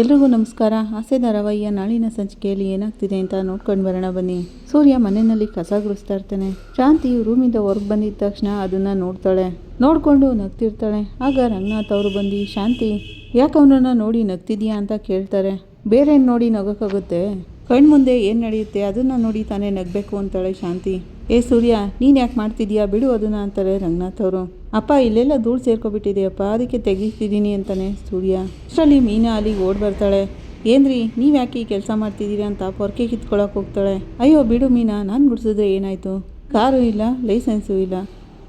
ಎಲ್ರಿಗೂ ನಮಸ್ಕಾರ. ಆಸೆ ಧಾರಾವಾಹಿಯ ನಾಳಿನ ಸಂಚಿಕೆಯಲ್ಲಿ ಏನಾಗ್ತಿದೆ ಅಂತ ನೋಡ್ಕೊಂಡು ಬರೋಣ ಬನ್ನಿ. ಸೂರ್ಯ ಮನೆಯಲ್ಲಿ ಕಸ ಗುಡಿಸ್ತಾ ಇರ್ತಾನೆ. ಶಾಂತಿ ರೂಮಿಂದ ಹೊರಗೆ ಬಂದಿದ್ದ ತಕ್ಷಣ ಅದನ್ನ ನೋಡ್ತಾಳೆ. ನೋಡ್ಕೊಂಡು ನಗ್ತಿರ್ತಾಳೆ. ಆಗ ರಂಗನಾಥ್ ಅವರು ಬಂದು, ಶಾಂತಿ, ಯಾಕೆ ಅವನನ್ನು ನೋಡಿ ನಗ್ತಿದ್ಯಾ ಅಂತ ಕೇಳ್ತಾರೆ. ಬೇರೆ ನೋಡಿ ನಗೋಕ್ಕಾಗುತ್ತೆ? ಕಣ್ಮುಂದೆ ಏನು ನಡೆಯುತ್ತೆ? ಅದನ್ನ ನೋಡಿ ತಾನೇ ನಗಬೇಕು, ಅಂತಾಳೆ ಶಾಂತಿ. ಏ ಸೂರ್ಯ, ನೀನು ಯಾಕೆ ಮಾಡ್ತಿದ್ಯಾ? ಬಿಡು ಅದನ್ನ ಅಂತಾರೆ ರಂಗನಾಥ್ ಅವರು. ಅಪ್ಪ, ಇಲ್ಲೆಲ್ಲ ಧೂಳು ಸೇರ್ಕೊಬಿಟ್ಟಿದೆಯಪ್ಪ, ಅದಕ್ಕೆ ತೆಗಿತಿದ್ದೀನಿ ಅಂತಾನೆ ಸೂರ್ಯ. ಅಷ್ಟರಲ್ಲಿ ಮೀನಾ ಅಲ್ಲಿಗೆ ಓಡ್ ಬರ್ತಾಳೆ. ಏನ್ರಿ, ನೀವು ಯಾಕೆ ಈ ಕೆಲಸ ಮಾಡ್ತಿದ್ದೀರಾ ಅಂತ ಪೊರ್ಕೆ ಕಿತ್ಕೊಳಕ್ಕೆ ಹೋಗ್ತಾಳೆ. ಅಯ್ಯೋ, ಬಿಡು ಮೀನಾ, ನಾನು ಗುಡಿಸಿದ್ರೆ ಏನಾಯಿತು? ಕಾರು ಇಲ್ಲ, ಲೈಸೆನ್ಸು ಇಲ್ಲ,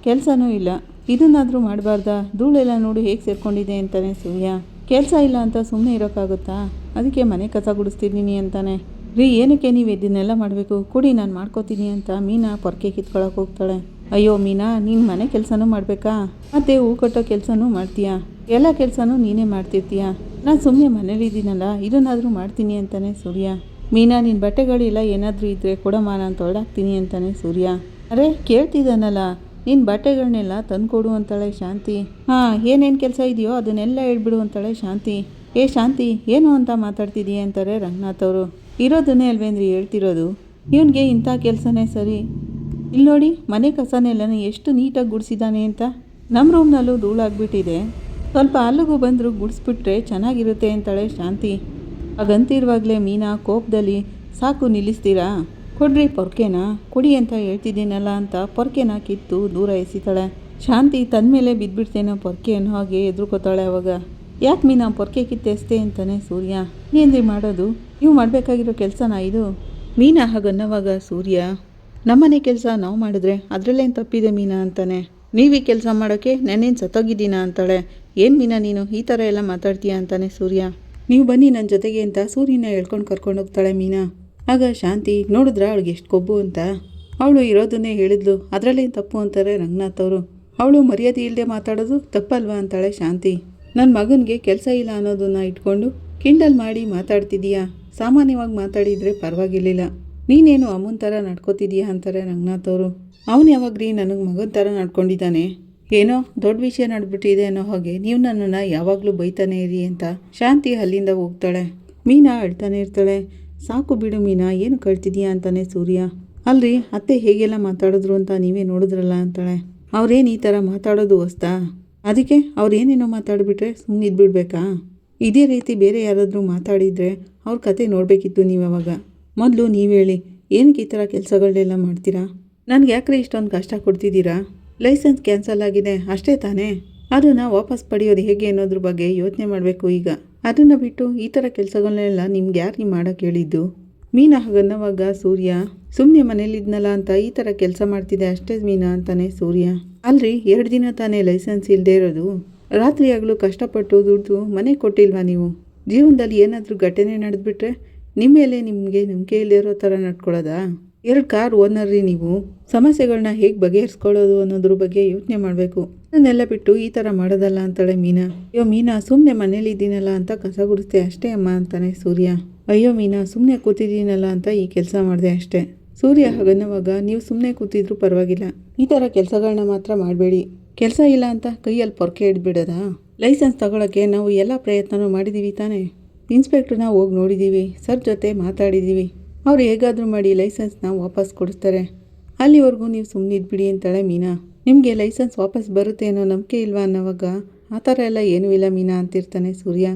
ಕೆಲಸನೂ ಇಲ್ಲ. ಇದನ್ನಾದರೂ ಮಾಡಬಾರ್ದಾ? ಧೂಳೆಲ್ಲ ನೋಡು ಹೇಗೆ ಸೇರ್ಕೊಂಡಿದೆ ಅಂತಾನೆ ಸೂರ್ಯ. ಕೆಲಸ ಇಲ್ಲ ಅಂತ ಸುಮ್ಮನೆ ಇರೋಕ್ಕಾಗುತ್ತಾ? ಅದಕ್ಕೆ ಮನೆ ಕಸ ಗುಡಿಸ್ತಿದ್ದೀನಿ ಅಂತಾನೆ. ರೀ, ಏನಕ್ಕೆ ನೀವು ಇದನ್ನೆಲ್ಲ ಮಾಡಬೇಕು? ಕೊಡಿ, ನಾನು ಮಾಡ್ಕೋತೀನಿ ಅಂತ ಮೀನಾ ಪೊರ್ಕೆ ಕಿತ್ಕೊಳಕ್ಕೆ ಹೋಗ್ತಾಳೆ. ಅಯ್ಯೋ ಮೀನಾ, ನೀನು ಮನೆ ಕೆಲಸನೂ ಮಾಡಬೇಕಾ? ಮತ್ತೆ ಹೂ ಕಟ್ಟೋ ಕೆಲಸನೂ ಮಾಡ್ತೀಯಾ? ಎಲ್ಲ ಕೆಲಸನೂ ನೀನೇ ಮಾಡ್ತಿರ್ತೀಯ? ನಾನು ಸುಮ್ಮನೆ ಮನೇಲಿದ್ದೀನಲ್ಲ ಇದನ್ನಾದರೂ ಮಾಡ್ತೀನಿ ಅಂತಾನೆ ಸೂರ್ಯ. ಮೀನಾ ನಿನ್ನ ಬಟ್ಟೆಗಳಿಲ್ಲ, ಏನಾದರೂ ಇದ್ದರೆ ಕೊಡಮ್ಮ ನಾನು ತೊಳೆದಾಕ್ತೀನಿ ಅಂತಾನೆ ಸೂರ್ಯ. ಅರೆ, ಕೇಳ್ತಿದ್ದಾನಲ್ಲ ನಿನ್ನ ಬಟ್ಟೆಗಳನ್ನೆಲ್ಲ ತಂದುಕೊಡು ಅಂತಾಳೆ ಶಾಂತಿ. ಹಾಂ, ಏನೇನು ಕೆಲಸ ಇದೆಯೋ ಅದನ್ನೆಲ್ಲ ಹೇಳ್ಬಿಡು ಅಂತಾಳೆ ಶಾಂತಿ. ಏ ಶಾಂತಿ, ಏನು ಅಂತ ಮಾತಾಡ್ತಿದ್ದೀಯ ಅಂತಾರೆ ರಂಗನಾಥ್ ಅವರು. ಇರೋದನ್ನೇ ಅಲ್ವೇಂದ್ರಿ ಹೇಳ್ತಿರೋದು. ಇವನಿಗೆ ಇಂಥ ಕೆಲಸನೇ ಸರಿ. ಇಲ್ಲಿ ನೋಡಿ, ಮನೆ ಕಸನೆಲ್ಲನೂ ಎಷ್ಟು ನೀಟಾಗಿ ಗುಡಿಸಿದ್ದಾನೆ ಅಂತ. ನಮ್ಮ ರೂಮ್ನಲ್ಲೂ ಧೂಳಾಗ್ಬಿಟ್ಟಿದೆ ಸ್ವಲ್ಪ ಅಲ್ಲಿಗೂ ಬಂದರೂ ಗುಡಿಸ್ಬಿಟ್ರೆ ಚೆನ್ನಾಗಿರುತ್ತೆ ಅಂತಾಳೆ ಶಾಂತಿ. ಹಾಗಂತಿರುವಾಗಲೇ ಮೀನಾ ಕೋಪದಲ್ಲಿ, ಸಾಕು ನಿಲ್ಲಿಸ್ತೀರಾ? ಕೊಡ್ರಿ ಪೊರ್ಕೆನ. ಕೊಡಿ ಅಂತ ಹೇಳ್ತಿದ್ದೀನಲ್ಲ ಅಂತ ಪೊರ್ಕೆನ ಕಿತ್ತು ದೂರ ಎಸಿತಾಳೆ. ಶಾಂತಿ ತನ್ನ ಮೇಲೆ ಬಿದ್ದುಬಿಡ್ತೇನೋ ಪೊರ್ಕೆ ಅನ್ನೋ ಹಾಗೆ ಎದುರುಕೋತಾಳೆ ಅವಾಗ. ಯಾಕೆ ಮೀನಾ ಪೊರ್ಕೆ ಕಿತ್ತೆಸ್ತೆ ಅಂತಾನೆ ಸೂರ್ಯ? ಏನ್ರಿ ಮಾಡೋದು? ನೀವು ಮಾಡಬೇಕಾಗಿರೋ ಕೆಲಸನ ಇದು? ಮೀನಾ ಹಾಗನ್ನವಾಗ ಸೂರ್ಯ ನಮ್ಮನೆ ಕೆಲಸ ನಾವು ಮಾಡಿದ್ರೆ ಅದರಲ್ಲೇನು ತಪ್ಪಿದೆ ಮೀನಾ ಅಂತಾನೆ? ನೀವೀ ಕೆಲಸ ಮಾಡೋಕ್ಕೆ ನಾನೇನು ಸತ್ತೋಗಿದ್ದೀನಾ ಅಂತಾಳೆ? ಏನು ಮೀನಾ ನೀನು? ಈ ಥರ ಎಲ್ಲ ಮಾತಾಡ್ತೀಯ ಅಂತಾನೆ ಸೂರ್ಯ. ನೀವು ಬನ್ನಿ ನನ್ನ ಜೊತೆಗೆ ಅಂತ ಸೂರ್ಯನ ಹೇಳ್ಕೊಂಡು ಕರ್ಕೊಂಡು ಹೋಗ್ತಾಳೆ ಮೀನಾ. ಆಗ ಶಾಂತಿ, ನೋಡಿದ್ರ ಅವಳಿಗೆ ಎಷ್ಟು ಕೊಬ್ಬು ಅಂತ? ಅವಳು ಇರೋದನ್ನೇ ಹೇಳಿದ್ಲು. ಅದರಲ್ಲೇನು ತಪ್ಪು ಅಂತಾರೆ ರಂಗನಾಥ್ ಅವರು. ಅವಳು ಮರ್ಯಾದೆ ಇಲ್ಲದೆ ಮಾತಾಡೋದು ತಪ್ಪಲ್ವಾ? ಅಂತಾಳೆ ಶಾಂತಿ. ನನ್ನ ಮಗನಿಗೆ ಕೆಲಸ ಇಲ್ಲ ಅನ್ನೋದನ್ನು ಇಟ್ಕೊಂಡು ಕಿಂಡಲ್ ಮಾಡಿ ಮಾತಾಡ್ತಿದೀಯಾ? ಸಾಮಾನ್ಯವಾಗಿ ಮಾತಾಡಿದರೆ ಪರವಾಗಿರಲಿಲ್ಲ. ನೀನೇನು ಅಮ್ಮನ ಥರ ನಡ್ಕೋತಿದ್ದೀಯಾ ಅಂತಾರೆ ರಂಗನಾಥ್ ಅವರು. ಅವನು ರೀ ನನಗೆ ಮಗನ ಥರ ನಡ್ಕೊಂಡಿದ್ದಾನೆ? ಏನೋ ದೊಡ್ಡ ವಿಷಯ ನಡ್ಬಿಟ್ಟಿದೆ ಅನ್ನೋ ಹಾಗೆ ನೀವು ನನ್ನನ್ನು ಯಾವಾಗಲೂ ಬೈತಾನೆ ಇರಿ ಅಂತ ಶಾಂತಿ ಅಲ್ಲಿಂದ ಹೋಗ್ತಾಳೆ. ಮೀನಾ ಅಳ್ತಾನೆ ಇರ್ತಾಳೆ. ಸಾಕು ಬಿಡು ಮೀನಾ, ಏನು ಕಳ್ತಿದ್ಯಾ ಅಂತಾನೆ ಸೂರ್ಯ. ಅಲ್ರಿ, ಅತ್ತೆ ಹೇಗೆಲ್ಲ ಮಾತಾಡಿದ್ರು ಅಂತ ನೀವೇ ನೋಡಿದ್ರಲ್ಲ ಅಂತಾಳೆ. ಅವ್ರೇನು ಈ ಥರ ಮಾತಾಡೋದು ಹೊಸ್ತಾ? ಅದಕ್ಕೆ ಅವ್ರು ಏನೇನೋ ಮಾತಾಡಿಬಿಟ್ರೆ ಸುಮ್ಮನೆ ಇದ್ಬಿಡ್ಬೇಕಾ? ಇದೇ ರೀತಿ ಬೇರೆ ಯಾರಾದರೂ ಮಾತಾಡಿದರೆ ಅವ್ರ ಕತೆ ನೋಡಬೇಕಿತ್ತು ನೀವು ಅವಾಗ. ಮೊದಲು ನೀವು ಹೇಳಿ, ಏನಕ್ಕೆ ಈ ಥರ ಕೆಲಸಗಳನ್ನೆಲ್ಲ ಮಾಡ್ತೀರಾ? ನನಗೆ ಯಾಕ್ರೆ ಇಷ್ಟೊಂದು ಕಷ್ಟ ಕೊಡ್ತಿದ್ದೀರಾ? ಲೈಸೆನ್ಸ್ ಕ್ಯಾನ್ಸಲ್ ಆಗಿದೆ, ಅಷ್ಟೇ ತಾನೇ? ಅದನ್ನು ವಾಪಸ್ ಪಡೆಯೋದು ಹೇಗೆ ಅನ್ನೋದ್ರ ಬಗ್ಗೆ ಯೋಚನೆ ಮಾಡಬೇಕು ಈಗ. ಅದನ್ನು ಬಿಟ್ಟು ಈ ಥರ ಕೆಲಸಗಳನ್ನೆಲ್ಲ ನಿಮ್ಗೆ ಯಾರು ನೀವು ಮಾಡೋಕ್ಕೆ ಹೇಳಿದ್ದು? ಮೀನಾ ಗಂದವಾಗ ಸೂರ್ಯ ಸುಮ್ಮನೆ ಮನೇಲಿದ್ನಲ್ಲ ಅಂತ ಈ ಥರ ಕೆಲಸ ಮಾಡ್ತಿದ್ದೆ ಅಷ್ಟೇ ಮೀನಾ ಅಂತಾನೆ ಸೂರ್ಯ. ಅಲ್ರಿ, ಎರಡು ದಿನ ತಾನೇ ಲೈಸೆನ್ಸ್ ಇಲ್ಲದೆ ಇರೋದು. ರಾತ್ರಿ ಆಗಲೂ ಕಷ್ಟಪಟ್ಟು ದುಡ್ದು ಮನೆ ಕೊಟ್ಟಿಲ್ವಾ ನೀವು? ಜೀವನದಲ್ಲಿ ಏನಾದರೂ ಘಟನೆ ನಡೆದ್ಬಿಟ್ರೆ ನಿಮ್ಮ ಮೇಲೆ ನಿಮಗೆ ನಂಬಿಕೆ ಇರೋ ಥರ ನಡ್ಕೊಳ್ಳೋದಾ? ಎರಡು ಕಾರ್ ಓನರ್ ರೀ ನೀವು. ಸಮಸ್ಯೆಗಳನ್ನ ಹೇಗೆ ಬಗೆಹರಿಸ್ಕೊಳ್ಳೋದು ಅನ್ನೋದ್ರ ಬಗ್ಗೆ ಯೋಚನೆ ಮಾಡಬೇಕು. ಅದನ್ನೆಲ್ಲ ಬಿಟ್ಟು ಈ ಥರ ಮಾಡೋದಲ್ಲ ಅಂತಾಳೆ ಮೀನಾ. ಅಯ್ಯೋ ಮೀನಾ ಸುಮ್ಮನೆ ಮನೇಲಿ ಇದ್ದೀನಲ್ಲ ಅಂತ ಕಸ ಗುಡಿಸ್ದೆ ಅಷ್ಟೇ ಅಮ್ಮ ಅಂತಾನೆ ಸೂರ್ಯ. ಅಯ್ಯೋ ಮೀನಾ ಸುಮ್ಮನೆ ಕೂತಿದ್ದೀನಲ್ಲ ಅಂತ ಈ ಕೆಲಸ ಮಾಡಿದೆ ಅಷ್ಟೇ. ಸೂರ್ಯ ಹಾಗನ್ನವಾಗ ನೀವು ಸುಮ್ಮನೆ ಕೂತಿದ್ರು ಪರವಾಗಿಲ್ಲ. ಈ ಥರ ಕೆಲಸಗಳನ್ನ ಮಾತ್ರ ಮಾಡಬೇಡಿ. ಕೆಲಸ ಇಲ್ಲ ಅಂತ ಕೈಯಲ್ಲಿ ಪೊರ್ಕೆ ಇಡ್ಬಿಡೋದಾ ಲೈಸೆನ್ಸ್ ತಗೊಳಕ್ಕೆ ನಾವು ಎಲ್ಲ ಪ್ರಯತ್ನನೂ ಮಾಡಿದ್ದೀವಿ ತಾನೇ. ಇನ್ಸ್ಪೆಕ್ಟ್ರನ್ನ ಹೋಗಿ ನೋಡಿದ್ದೀವಿ ಸರ್ ಜೊತೆ ಮಾತಾಡಿದ್ದೀವಿ ಅವ್ರು ಹೇಗಾದರೂ ಮಾಡಿ ಲೈಸೆನ್ಸ್ನ ವಾಪಸ್ ಕೊಡಿಸ್ತಾರೆ. ಅಲ್ಲಿವರೆಗೂ ನೀವು ಸುಮ್ಮನೆ ಇದ್ಬಿಡಿ ಅಂತಾಳೆ ಮೀನಾ. ನಿಮಗೆ ಲೈಸೆನ್ಸ್ ವಾಪಸ್ ಬರುತ್ತೆ ಅನ್ನೋ ನಂಬಿಕೆ ಇಲ್ವಾ ಅನ್ನೋವಾಗ ಆ ಥರ ಎಲ್ಲ ಏನೂ ಇಲ್ಲ ಮೀನಾ ಅಂತಿರ್ತಾನೆ ಸೂರ್ಯ.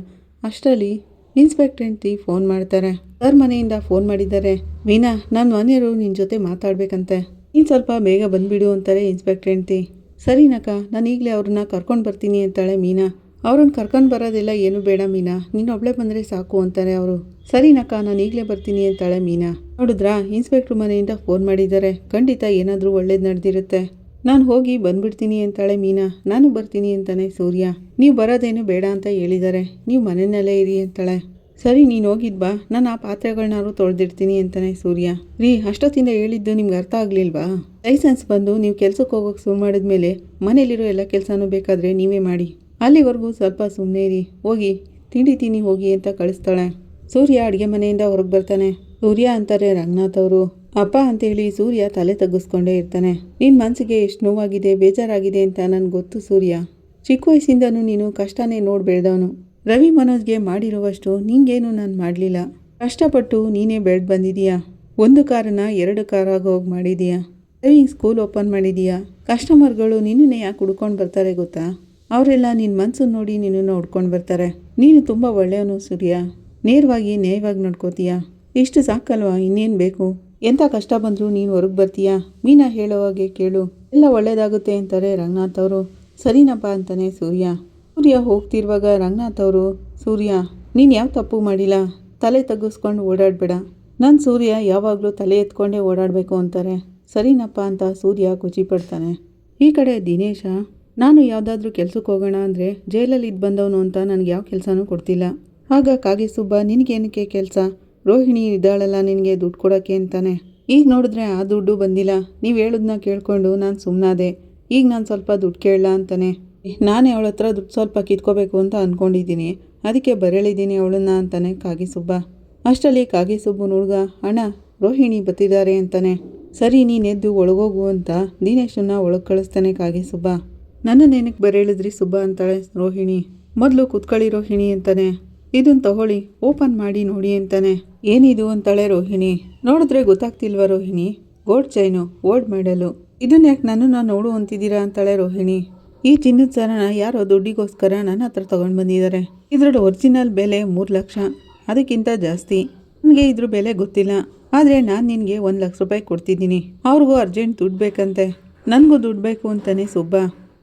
ಅಷ್ಟರಲ್ಲಿ ಇನ್ಸ್ಪೆಕ್ಟರ್ ಹೆಂಡ್ತಿ ಫೋನ್ ಮಾಡ್ತಾರೆ. ಸರ್ ಮನೆಯಿಂದ ಫೋನ್ ಮಾಡಿದ್ದಾರೆ. ಮೀನಾ, ನಾನು ಮನೆಯವರು ನಿನ್ನ ಜೊತೆ ಮಾತಾಡ್ಬೇಕಂತೆ. ನೀನು ಸ್ವಲ್ಪ ಬೇಗ ಬಂದುಬಿಡು ಅಂತಾರೆ ಇನ್ಸ್ಪೆಕ್ಟರ್ ಹೆಂಡ್ತಿ ಸರಿನಕ್ಕ ನಾನು ಈಗಲೇ ಅವ್ರನ್ನ ಕರ್ಕೊಂಡು ಬರ್ತೀನಿ ಅಂತಾಳೆ ಮೀನಾ. ಅವ್ರನ್ನ ಕರ್ಕೊಂಡು ಬರೋದೆಲ್ಲ ಏನು ಬೇಡ ಮೀನಾ. ನೀನು ಒಬ್ಳೆ ಬಂದರೆ ಸಾಕು ಅಂತಾರೆ ಅವರು. ಸರಿನಕ್ಕ ನಾನು ಈಗಲೇ ಬರ್ತೀನಿ ಅಂತಾಳೆ ಮೀನಾ. ನೋಡಿದ್ರಾ, ಇನ್ಸ್ಪೆಕ್ಟ್ರ್ ಮನೆಯಿಂದ ಫೋನ್ ಮಾಡಿದ್ದಾರೆ. ಖಂಡಿತ ಏನಾದರೂ ಒಳ್ಳೇದು ನಡೆದಿರುತ್ತೆ. ನಾನು ಹೋಗಿ ಬಂದ್ಬಿಡ್ತೀನಿ ಅಂತಾಳೆ ಮೀನಾ. ನಾನು ಬರ್ತೀನಿ ಅಂತಾನೆ ಸೂರ್ಯ. ನೀವು ಬರೋದೇನು ಬೇಡ ಅಂತ ಹೇಳಿದ್ದಾರೆ ನೀವು ಮನೆಯಲ್ಲೇ ಇರಿ ಅಂತಾಳೆ. ಸರಿ, ನೀನು ಹೋಗಿದ್ ಬಾ. ನಾನು ಆ ಪಾತ್ರೆಗಳನ್ನಾರು ತೊಳೆದಿಡ್ತೀನಿ ಅಂತಾನೆ ಸೂರ್ಯ. ರೀ, ಅಷ್ಟೊತ್ತಿಂದ ಹೇಳಿದ್ದು ನಿಮ್ಗೆ ಅರ್ಥ ಆಗಲಿಲ್ವಾ? ಲೈಸೆನ್ಸ್ ಬಂದು ನೀವು ಕೆಲಸಕ್ಕೆ ಹೋಗೋಕೆ ಶುರು ಮಾಡಿದ್ಮೇಲೆ ಮನೇಲಿರೋ ಎಲ್ಲ ಕೆಲಸನೂ ಬೇಕಾದರೆ ನೀವೇ ಮಾಡಿ. ಅಲ್ಲಿವರೆಗೂ ಸ್ವಲ್ಪ ಸುಮ್ಮನೆ ಇರಿ. ಹೋಗಿ, ತಿಂಡಿ ತಿನ್ನಿ ಹೋಗಿ ಅಂತ ಕಳಿಸ್ತಾಳೆ. ಸೂರ್ಯ ಅಡುಗೆ ಮನೆಯಿಂದ ಹೊರಗೆ ಬರ್ತಾನೆ. ಸೂರ್ಯ ಅಂತಾರೆ ರಂಗನಾಥ್ ಅವರು. ಅಪ್ಪ ಅಂತೇಳಿ ಸೂರ್ಯ ತಲೆ ತಗ್ಗಿಸ್ಕೊಂಡೇ ಇರ್ತಾನೆ. ನಿನ್ನ ಮನಸ್ಸಿಗೆ ಎಷ್ಟು ನೋವಾಗಿದೆ, ಬೇಜಾರಾಗಿದೆ ಅಂತ ನನಗೆ ಗೊತ್ತು ಸೂರ್ಯ. ಚಿಕ್ಕ ವಯಸ್ಸಿಂದನೂ ನೀನು ಕಷ್ಟನೇ ನೋಡಿ ರವಿ ಮನೋಜ್ಗೆ ಮಾಡಿರುವಷ್ಟು ನಿಂಗೇನು ನಾನು ಮಾಡಲಿಲ್ಲ. ಕಷ್ಟಪಟ್ಟು ನೀನೇ ಬೆಳೆದು ಬಂದಿದೀಯಾ? ಒಂದು ಕಾರನ್ನ ಎರಡು ಕಾರಾಗಿ ಹೋಗಿ ಮಾಡಿದೀಯಾ? ರವಿ ಸ್ಕೂಲ್ ಓಪನ್ ಮಾಡಿದೀಯಾ? ಕಸ್ಟಮರ್ಗಳು ನಿನ್ನನ್ನೇ ಯಾಕೆ ಹುಡ್ಕೊಂಡು ಬರ್ತಾರೆ ಗೊತ್ತಾ? ಅವರೆಲ್ಲ ನಿನ್ನ ಮನಸ್ಸು ನೋಡಿ ನಿನ್ನನ್ನು ಹುಡ್ಕೊಂಡು ಬರ್ತಾರೆ. ನೀನು ತುಂಬ ಒಳ್ಳೆಯವನು ಸೂರ್ಯ. ನೇರವಾಗಿ ನೇಯವಾಗಿ ನೋಡ್ಕೋತೀಯಾ? ಇಷ್ಟು ಸಾಕಲ್ವಾ, ಇನ್ನೇನು ಬೇಕು? ಎಂಥ ಕಷ್ಟ ಬಂದರೂ ನೀನು ಹೊರಗೆ ಬರ್ತೀಯಾ? ಮೀನಾ ಹೇಳೋ ಹಾಗೆ ಕೇಳು. ಎಲ್ಲ ಒಳ್ಳೇದಾಗುತ್ತೆ ಅಂತಾರೆ ರಂಗನಾಥ್ ಅವರು. ಸರಿನಪ್ಪ ಅಂತಾನೆ ಸೂರ್ಯ. ಸೂರ್ಯ ಹೋಗ್ತಿರುವಾಗ ರಂಗನಾಥ್ ಅವರು, ಸೂರ್ಯ, ನೀನು ಯಾವ ತಪ್ಪು ಮಾಡಿಲ್ಲ? ತಲೆ ತಗ್ಗಿಸ್ಕೊಂಡು ಓಡಾಡಬೇಡ. ನನ್ನ ಸೂರ್ಯ ಯಾವಾಗಲೂ ತಲೆ ಎತ್ಕೊಂಡೇ ಓಡಾಡಬೇಕು ಅಂತಾರೆ. ಸರಿನಪ್ಪ ಅಂತ ಸೂರ್ಯ ಖುಷಿ ಪಡ್ತಾನೆ ಈ ಕಡೆ ದಿನೇಶ, ನಾನು ಯಾವುದಾದ್ರೂ ಕೆಲಸಕ್ಕೆ ಹೋಗೋಣ ಅಂದರೆ ಜೈಲಲ್ಲಿ ಇದ್ದು ಬಂದವನು ಅಂತ ನನಗೆ ಯಾವ ಕೆಲಸನೂ ಕೊಡ್ತಿಲ್ಲ. ಆಗ ಕಾಗೆ ಸುಬ್ಬ ನಿನಗೇನಕ್ಕೆ ಕೆಲಸ? ರೋಹಿಣಿ ಇದ್ದಾಳಲ್ಲ ನಿನಗೆ ದುಡ್ಡು ಕೊಡೋಕ್ಕೆ ಅಂತಾನೆ. ಈಗ ನೋಡಿದ್ರೆ ಆ ದುಡ್ಡು ಬಂದಿಲ್ಲ. ನೀವು ಹೇಳೋದನ್ನ ಕೇಳಿಕೊಂಡು ನಾನು ಸುಮ್ಮನಾದೆ ಈಗ ನಾನು ಸ್ವಲ್ಪ ದುಡ್ಡು ಕೇಳಲ್ಲ ಅಂತಾನೆ. ನಾನೇ ಅವಳ ಹತ್ರ ದುಡ್ಡು ಸ್ವಲ್ಪ ಕಿತ್ಕೋಬೇಕು ಅಂತ ಅಂದ್ಕೊಂಡಿದ್ದೀನಿ ಅದಕ್ಕೆ ಬರೆಳಿದ್ದೀನಿ ಅವಳನ್ನ ಅಂತಾನೆ ಕಾಗೆ ಸುಬ್ಬ ಅಷ್ಟರಲ್ಲಿ ಕಾಗೆ ಸುಬ್ಬನ ಹುಡುಗ ಅಣ್ಣ, ರೋಹಿಣಿ ಬತ್ತಿದ್ದಾರೆ ಅಂತಾನೆ. ಸರಿ ನೀನೆದ್ದು ಒಳಗೋಗು ಅಂತ ದಿನೇಶನ್ನ ಒಳಗೆ ಕಳಿಸ್ತಾನೆ ಕಾಗೆ ಸುಬ್ಬ ನನ್ನ ನೆನಕ್ಕೆ ಬರೇಳಿದ್ರಿ ಸುಬ್ಬ ಅಂತಾಳೆ ರೋಹಿಣಿ. ಮೊದಲು ಕುತ್ಕೊಳ್ಳಿ ರೋಹಿಣಿ ಅಂತಾನೆ. ಇದನ್ನು ತಗೊಳ್ಳಿ, ಓಪನ್ ಮಾಡಿ ನೋಡಿ ಅಂತಾನೆ. ಏನಿದು ಅಂತಾಳೆ ರೋಹಿಣಿ. ನೋಡಿದ್ರೆ ಗೊತ್ತಾಗ್ತಿಲ್ವ Rohini? Gold chain old medal. ಇದನ್ನ ಯಾಕೆ ನಾನು ನೋಡು ಅಂತಿದ್ದೀರಾ ಅಂತಾಳೆ ರೋಹಿಣಿ. ಈ ಚಿನ್ನದ ಸರನ ಯಾರೋ ದುಡ್ಡಿಗೋಸ್ಕರ ನನ್ನ ಹತ್ರ ತಗೊಂಡು ಬಂದಿದ್ದಾರೆ. ಇದ್ರದ್ದು ಒರಿಜಿನಲ್ ಬೆಲೆ ಮೂರು ಲಕ್ಷ. ಅದಕ್ಕಿಂತ ಜಾಸ್ತಿ. ನನಗೆ ಇದ್ರ ಬೆಲೆ ಗೊತ್ತಿಲ್ಲ. ಆದರೆ ನಾನು ನಿನಗೆ ಒಂದು ಲಕ್ಷ ರೂಪಾಯಿ ಕೊಡ್ತಿದ್ದೀನಿ. ಅವ್ರಿಗೂ ಅರ್ಜೆಂಟ್ ದುಡ್ಡು ಬೇಕಂತೆ. ನನಗೂ ದುಡ್ಡು ಬೇಕು ಅಂತಾನೆ ಸುಬ್ಬ.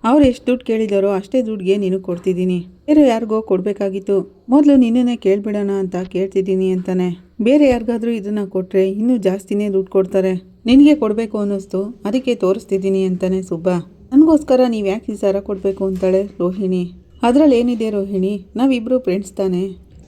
ಅವ್ರು ಎಷ್ಟು ದುಡ್ಡು ಕೇಳಿದಾರೋ ಅಷ್ಟೇ ದುಡ್ಡಿಗೆ ನೀನು ಕೊಡ್ತಿದ್ದೀನಿ. ಬೇರೆ ಯಾರಿಗೋ ಕೊಡಬೇಕಾಗಿತ್ತು. ಮೊದಲು ನಿನ್ನನ್ನೇ ಕೇಳಿಬಿಡೋಣ ಅಂತ ಕೇಳ್ತಿದ್ದೀನಿ ಅಂತಾನೆ. ಬೇರೆ ಯಾರಿಗಾದರೂ ಇದನ್ನು ಕೊಟ್ಟರೆ ಇನ್ನೂ ಜಾಸ್ತಿನೇ ದುಡ್ಡು ಕೊಡ್ತಾರೆ. ನಿನಗೆ ಕೊಡಬೇಕು ಅನ್ನಿಸ್ತು. ಅದಕ್ಕೆ ತೋರಿಸ್ತಿದ್ದೀನಿ ಅಂತಾನೆ ಸುಬ್ಬ. ನನಗೋಸ್ಕರ ನೀವು ಯಾಕೆ ಈ ಸರ ಕೊಡಬೇಕು ಅಂತಾಳೆ ರೋಹಿಣಿ. ಅದರಲ್ಲಿ ಏನಿದೆ ರೋಹಿಣಿ? ನಾವಿಬ್ಬರು ಫ್ರೆಂಡ್ಸ್ ತಾನೆ.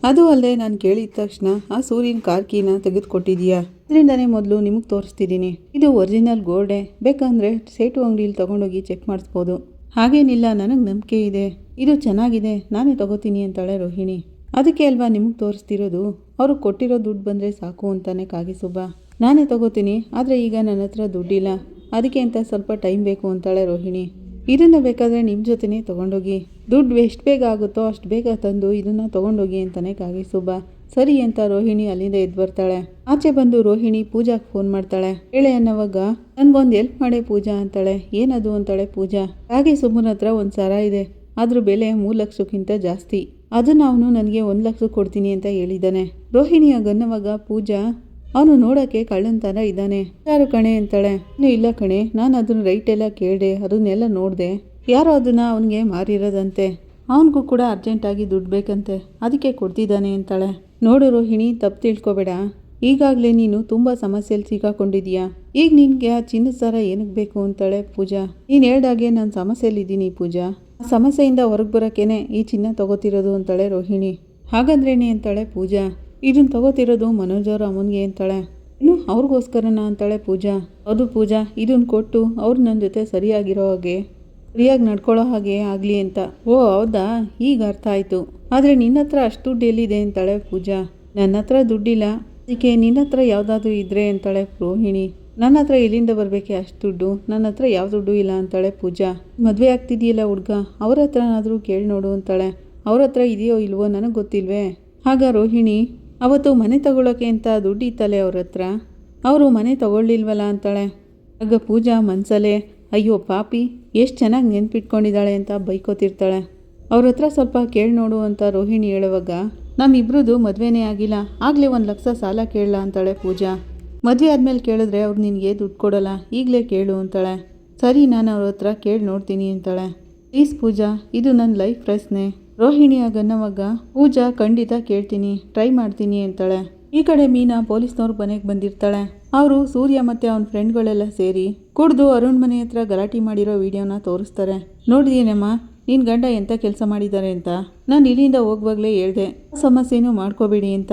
ಅದು ಅಲ್ಲದೆ ನಾನು ಕೇಳಿದ ತಕ್ಷಣ, ಆ ಸೂರ್ಯನ ಕಾರ್ಕಿನ ತೆಗೆದುಕೊಟ್ಟಿದೀಯಾ? ಇದರಿಂದನೇ ಮೊದಲು ನಿಮಗೆ ತೋರಿಸ್ತಿದ್ದೀನಿ ಇದು ಒರಿಜಿನಲ್ ಗೋಲ್ಡೆ ಬೇಕಂದರೆ ಸೇಟು ಅಂಗಡಿಲಿ ತೊಗೊಂಡೋಗಿ ಚೆಕ್ ಮಾಡಿಸ್ಬೋದು. ಹಾಗೇನಿಲ್ಲ, ನನಗೆ ನಂಬಿಕೆ ಇದೆ. ಇದು ಚೆನ್ನಾಗಿದೆ, ನಾನೇ ತಗೋತೀನಿ ಅಂತಾಳೆ ರೋಹಿಣಿ. ಅದಕ್ಕೆ ಅಲ್ವಾ ನಿಮಗೆ ತೋರಿಸ್ತಿರೋದು? ಅವರು ಕೊಟ್ಟಿರೋ ದುಡ್ಡು ಬಂದರೆ ಸಾಕು ಅಂತಾನೆ ಕಾಗಿಸುಬ್ಬ ನಾನೇ ತಗೋತೀನಿ, ಆದರೆ ಈಗ ನನ್ನ ಹತ್ರ ದುಡ್ಡಿಲ್ಲ. ಅದಕ್ಕೆ ಅಂತ ಸ್ವಲ್ಪ ಟೈಮ್ ಬೇಕು ಅಂತಾಳೆ ರೋಹಿಣಿ. ಇದನ್ನು ಬೇಕಾದರೆ ನಿಮ್ಮ ಜೊತೆನೇ ತೊಗೊಂಡೋಗಿ. ದುಡ್ಡು ಎಷ್ಟು ಬೇಗ ಆಗುತ್ತೋ ಅಷ್ಟು ಬೇಗ ತಂದು ಇದನ್ನು ತೊಗೊಂಡೋಗಿ ಅಂತಾನೆ ಕಾಗಿಸುಬ್ಬ ಸರಿ ಅಂತ ರೋಹಿಣಿ ಅಲ್ಲಿಂದ ಎದ್ದು ಬರ್ತಾಳೆ. ಆಚೆ ಬಂದು ರೋಹಿಣಿ ಪೂಜಾಗೆ ಫೋನ್ ಮಾಡ್ತಾಳೆ. ಹೇಳೆ ಅನ್ನೋವಾಗ ನನಗೊಂದು ಎಲ್ಪ್ ಮಾಡೆ ಪೂಜಾ ಅಂತಾಳೆ. ಏನದು? ಅಂತಾಳೆ ಪೂಜಾ. ಕಾಗೆ ಸುಬ್ಬನ ಹತ್ರ ಒಂದು ಸರ ಇದೆ. ಅದ್ರ ಬೆಲೆ ಮೂರು ಲಕ್ಷಕ್ಕಿಂತ ಜಾಸ್ತಿ. ಅದನ್ನ ಅವನು ನನಗೆ ಒಂದು ಲಕ್ಷ ಕೊಡ್ತೀನಿ ಅಂತ ಹೇಳಿದ್ದಾನೆ. ರೋಹಿಣಿಯ ಗನ್ನವಾಗ ಪೂಜಾ, ಅವನು ನೋಡೋಕ್ಕೆ ಕಳ್ಳನ ಥರ ಇದ್ದಾನೆ. ಯಾರು ಕಣೆ ಅಂತಾಳೆ. ಇಲ್ಲ ಕಣೆ, ನಾನು ಅದನ್ನ ರೈಟ್ ಎಲ್ಲ ಕೇಳಿದೆ, ಅದನ್ನೆಲ್ಲ ನೋಡಿದೆ. ಯಾರೋ ಅದನ್ನು ಅವನಿಗೆ ಮಾರಿರೋದಂತೆ. ಅವನಿಗೂ ಕೂಡ ಅರ್ಜೆಂಟಾಗಿ ದುಡ್ಡು ಬೇಕಂತೆ. ಅದಕ್ಕೆ ಕೊಡ್ತಿದ್ದಾನೆ ಅಂತಾಳೆ. ನೋಡು ರೋಹಿಣಿ, ತಪ್ಪು ತಿಳ್ಕೊಬೇಡ. ಈಗಾಗಲೇ ನೀನು ತುಂಬ ಸಮಸ್ಯೆಯಲ್ಲಿ ಸಿಕ್ಕಾಕೊಂಡಿದೀಯ ಈಗ ನಿನಗೆ ಆ ಚಿನ್ನದ ಸರ ಏನಕ್ಕೆ ಬೇಕು ಅಂತಾಳೆ ಪೂಜಾ. ನೀನು ಹೇಳ್ದಾಗೆ ನಾನು ಸಮಸ್ಯೆಯಲ್ಲಿದ್ದೀನಿ ಪೂಜಾ. ಸಮಸ್ಯೆಯಿಂದ ಹೊರಗೆ ಬರೋಕ್ಕೇನೆ ಈ ಚಿನ್ನ ತಗೋತಿರೋದು ಅಂತಾಳೆ ರೋಹಿಣಿ. ಹಾಗಂದ್ರೇನೆ ಅಂತಾಳೆ ಪೂಜಾ? ಇದನ್ನ ತಗೋತಿರೋದು ಮನೋಜ್ ಅವ್ರ ಅಮ್ಮನಿಗೆ ಅಂತಾಳೆ. ಇನ್ನು ಅವ್ರಿಗೋಸ್ಕರನ ಅಂತಾಳೆ ಪೂಜಾ? ಅದು ಪೂಜಾ ಇದನ್ನ ಕೊಟ್ಟು ಅವ್ರು ನನ್ನ ಜೊತೆ ಸರಿಯಾಗಿರೋ ಹಾಗೆ, ಸರಿಯಾಗಿ ನಡ್ಕೊಳ್ಳೋ ಹಾಗೆ ಆಗಲಿ ಅಂತ. ಓ, ಹೌದಾ? ಈಗ ಅರ್ಥ ಆಯಿತು. ಆದರೆ ನಿನ್ನ ಹತ್ರ ಅಷ್ಟು ದುಡ್ಡು ಎಲ್ಲಿದೆ ಅಂತಾಳೆ ಪೂಜಾ. ನನ್ನ ಹತ್ರ ದುಡ್ಡಿಲ್ಲ. ಅದಕ್ಕೆ ನಿನ್ನ ಹತ್ರ ಯಾವುದಾದ್ರೂ ಇದ್ರೆ ಅಂತಾಳೆ ರೋಹಿಣಿ. ನನ್ನ ಹತ್ರ ಎಲ್ಲಿಂದ ಬರಬೇಕೆ ಅಷ್ಟು ದುಡ್ಡು? ನನ್ನ ಹತ್ರ ಯಾವ ದುಡ್ಡು ಇಲ್ಲ ಅಂತಾಳೆ ಪೂಜಾ. ಮದುವೆ ಆಗ್ತಿದೆಯಲ್ಲ ಹುಡ್ಗ? ಅವ್ರ ಹತ್ರನಾದರೂ ಕೇಳಿ ನೋಡು ಅಂತಾಳೆ. ಅವ್ರ ಹತ್ರ ಇದೆಯೋ ಇಲ್ವೋ ನನಗೆ ಗೊತ್ತಿಲ್ವೇ? ಆಗ ರೋಹಿಣಿ, ಅವತ್ತು ಮನೆ ತಗೊಳ್ಳೋಕೆ ಅಂತ ದುಡ್ಡು ಇತ್ತಲೆ ಅವ್ರ ಹತ್ರ? ಅವರು ಮನೆ ತಗೊಳ್ಳಿಲ್ವಲ್ಲ? ಅಂತಾಳೆ. ಆಗ ಪೂಜಾ ಮನ್ಸಲ್ಲೇ, ಅಯ್ಯೋ ಪಾಪಿ, ಎಷ್ಟು ಚೆನ್ನಾಗಿ ನೆನ್ಪಿಟ್ಕೊಂಡಿದ್ದಾಳೆ ಅಂತ ಬೈಕೋತಿರ್ತಾಳೆ. ಅವ್ರ ಹತ್ರ ಸ್ವಲ್ಪ ಕೇಳಿ ನೋಡು ಅಂತ ರೋಹಿಣಿ ಹೇಳುವಾಗ ನಮ್ಮಿಬ್ರದ್ದು ಮದುವೆನೇ ಆಗಿಲ್ಲ. ಆಗಲೇ ಒಂದು ಲಕ್ಷ ಸಾಲ ಕೇಳಲ್ಲ ಅಂತಾಳೆ ಪೂಜಾ. ಮದುವೆ ಆದಮೇಲೆ ಕೇಳಿದ್ರೆ ಅವ್ರು ನಿನಗೆ ದುಡ್ಡು ಕೊಡಲ್ಲ, ಈಗಲೇ ಕೇಳು ಅಂತಾಳೆ. ಸರಿ, ನಾನು ಅವ್ರ ಹತ್ರ ಕೇಳಿ ನೋಡ್ತೀನಿ ಅಂತಾಳೆ. ಪ್ಲೀಸ್ ಪೂಜಾ, ಇದು ನನ್ನ ಲೈಫ್ ಪ್ರಶ್ನೆ. ರೋಹಿಣಿಯ ಗನ್ನವಾಗ ಪೂಜಾ ಖಂಡಿತ ಕೇಳ್ತೀನಿ, ಟ್ರೈ ಮಾಡ್ತೀನಿ ಅಂತಾಳೆ. ಈ ಕಡೆ ಮೀನಾ ಪೊಲೀಸ್ನವ್ರು ಮನೆಗೆ ಬಂದಿರ್ತಾಳೆ. ಅವರು ಸೂರ್ಯ ಮತ್ತೆ ಅವನ ಫ್ರೆಂಡ್ಗಳೆಲ್ಲ ಸೇರಿ ಕುಡ್ದು ಅರುಣ್ ಮನೆ ಹತ್ರ ಗಲಾಟೆ ಮಾಡಿರೋ ವಿಡಿಯೋನ ತೋರಿಸ್ತಾರೆ. ನೋಡಿದೀನಮ್ಮ ನಿನ್ನ ಗಂಡ ಎಂಥ ಕೆಲಸ ಮಾಡಿದ್ದಾರೆ ಅಂತ? ನಾನು ಇಲ್ಲಿಂದ ಹೋಗುವಾಗಲೇ ಹೇಳ್ದೆ, ಸಮಸ್ಯೆನೂ ಮಾಡ್ಕೋಬೇಡಿ ಅಂತ.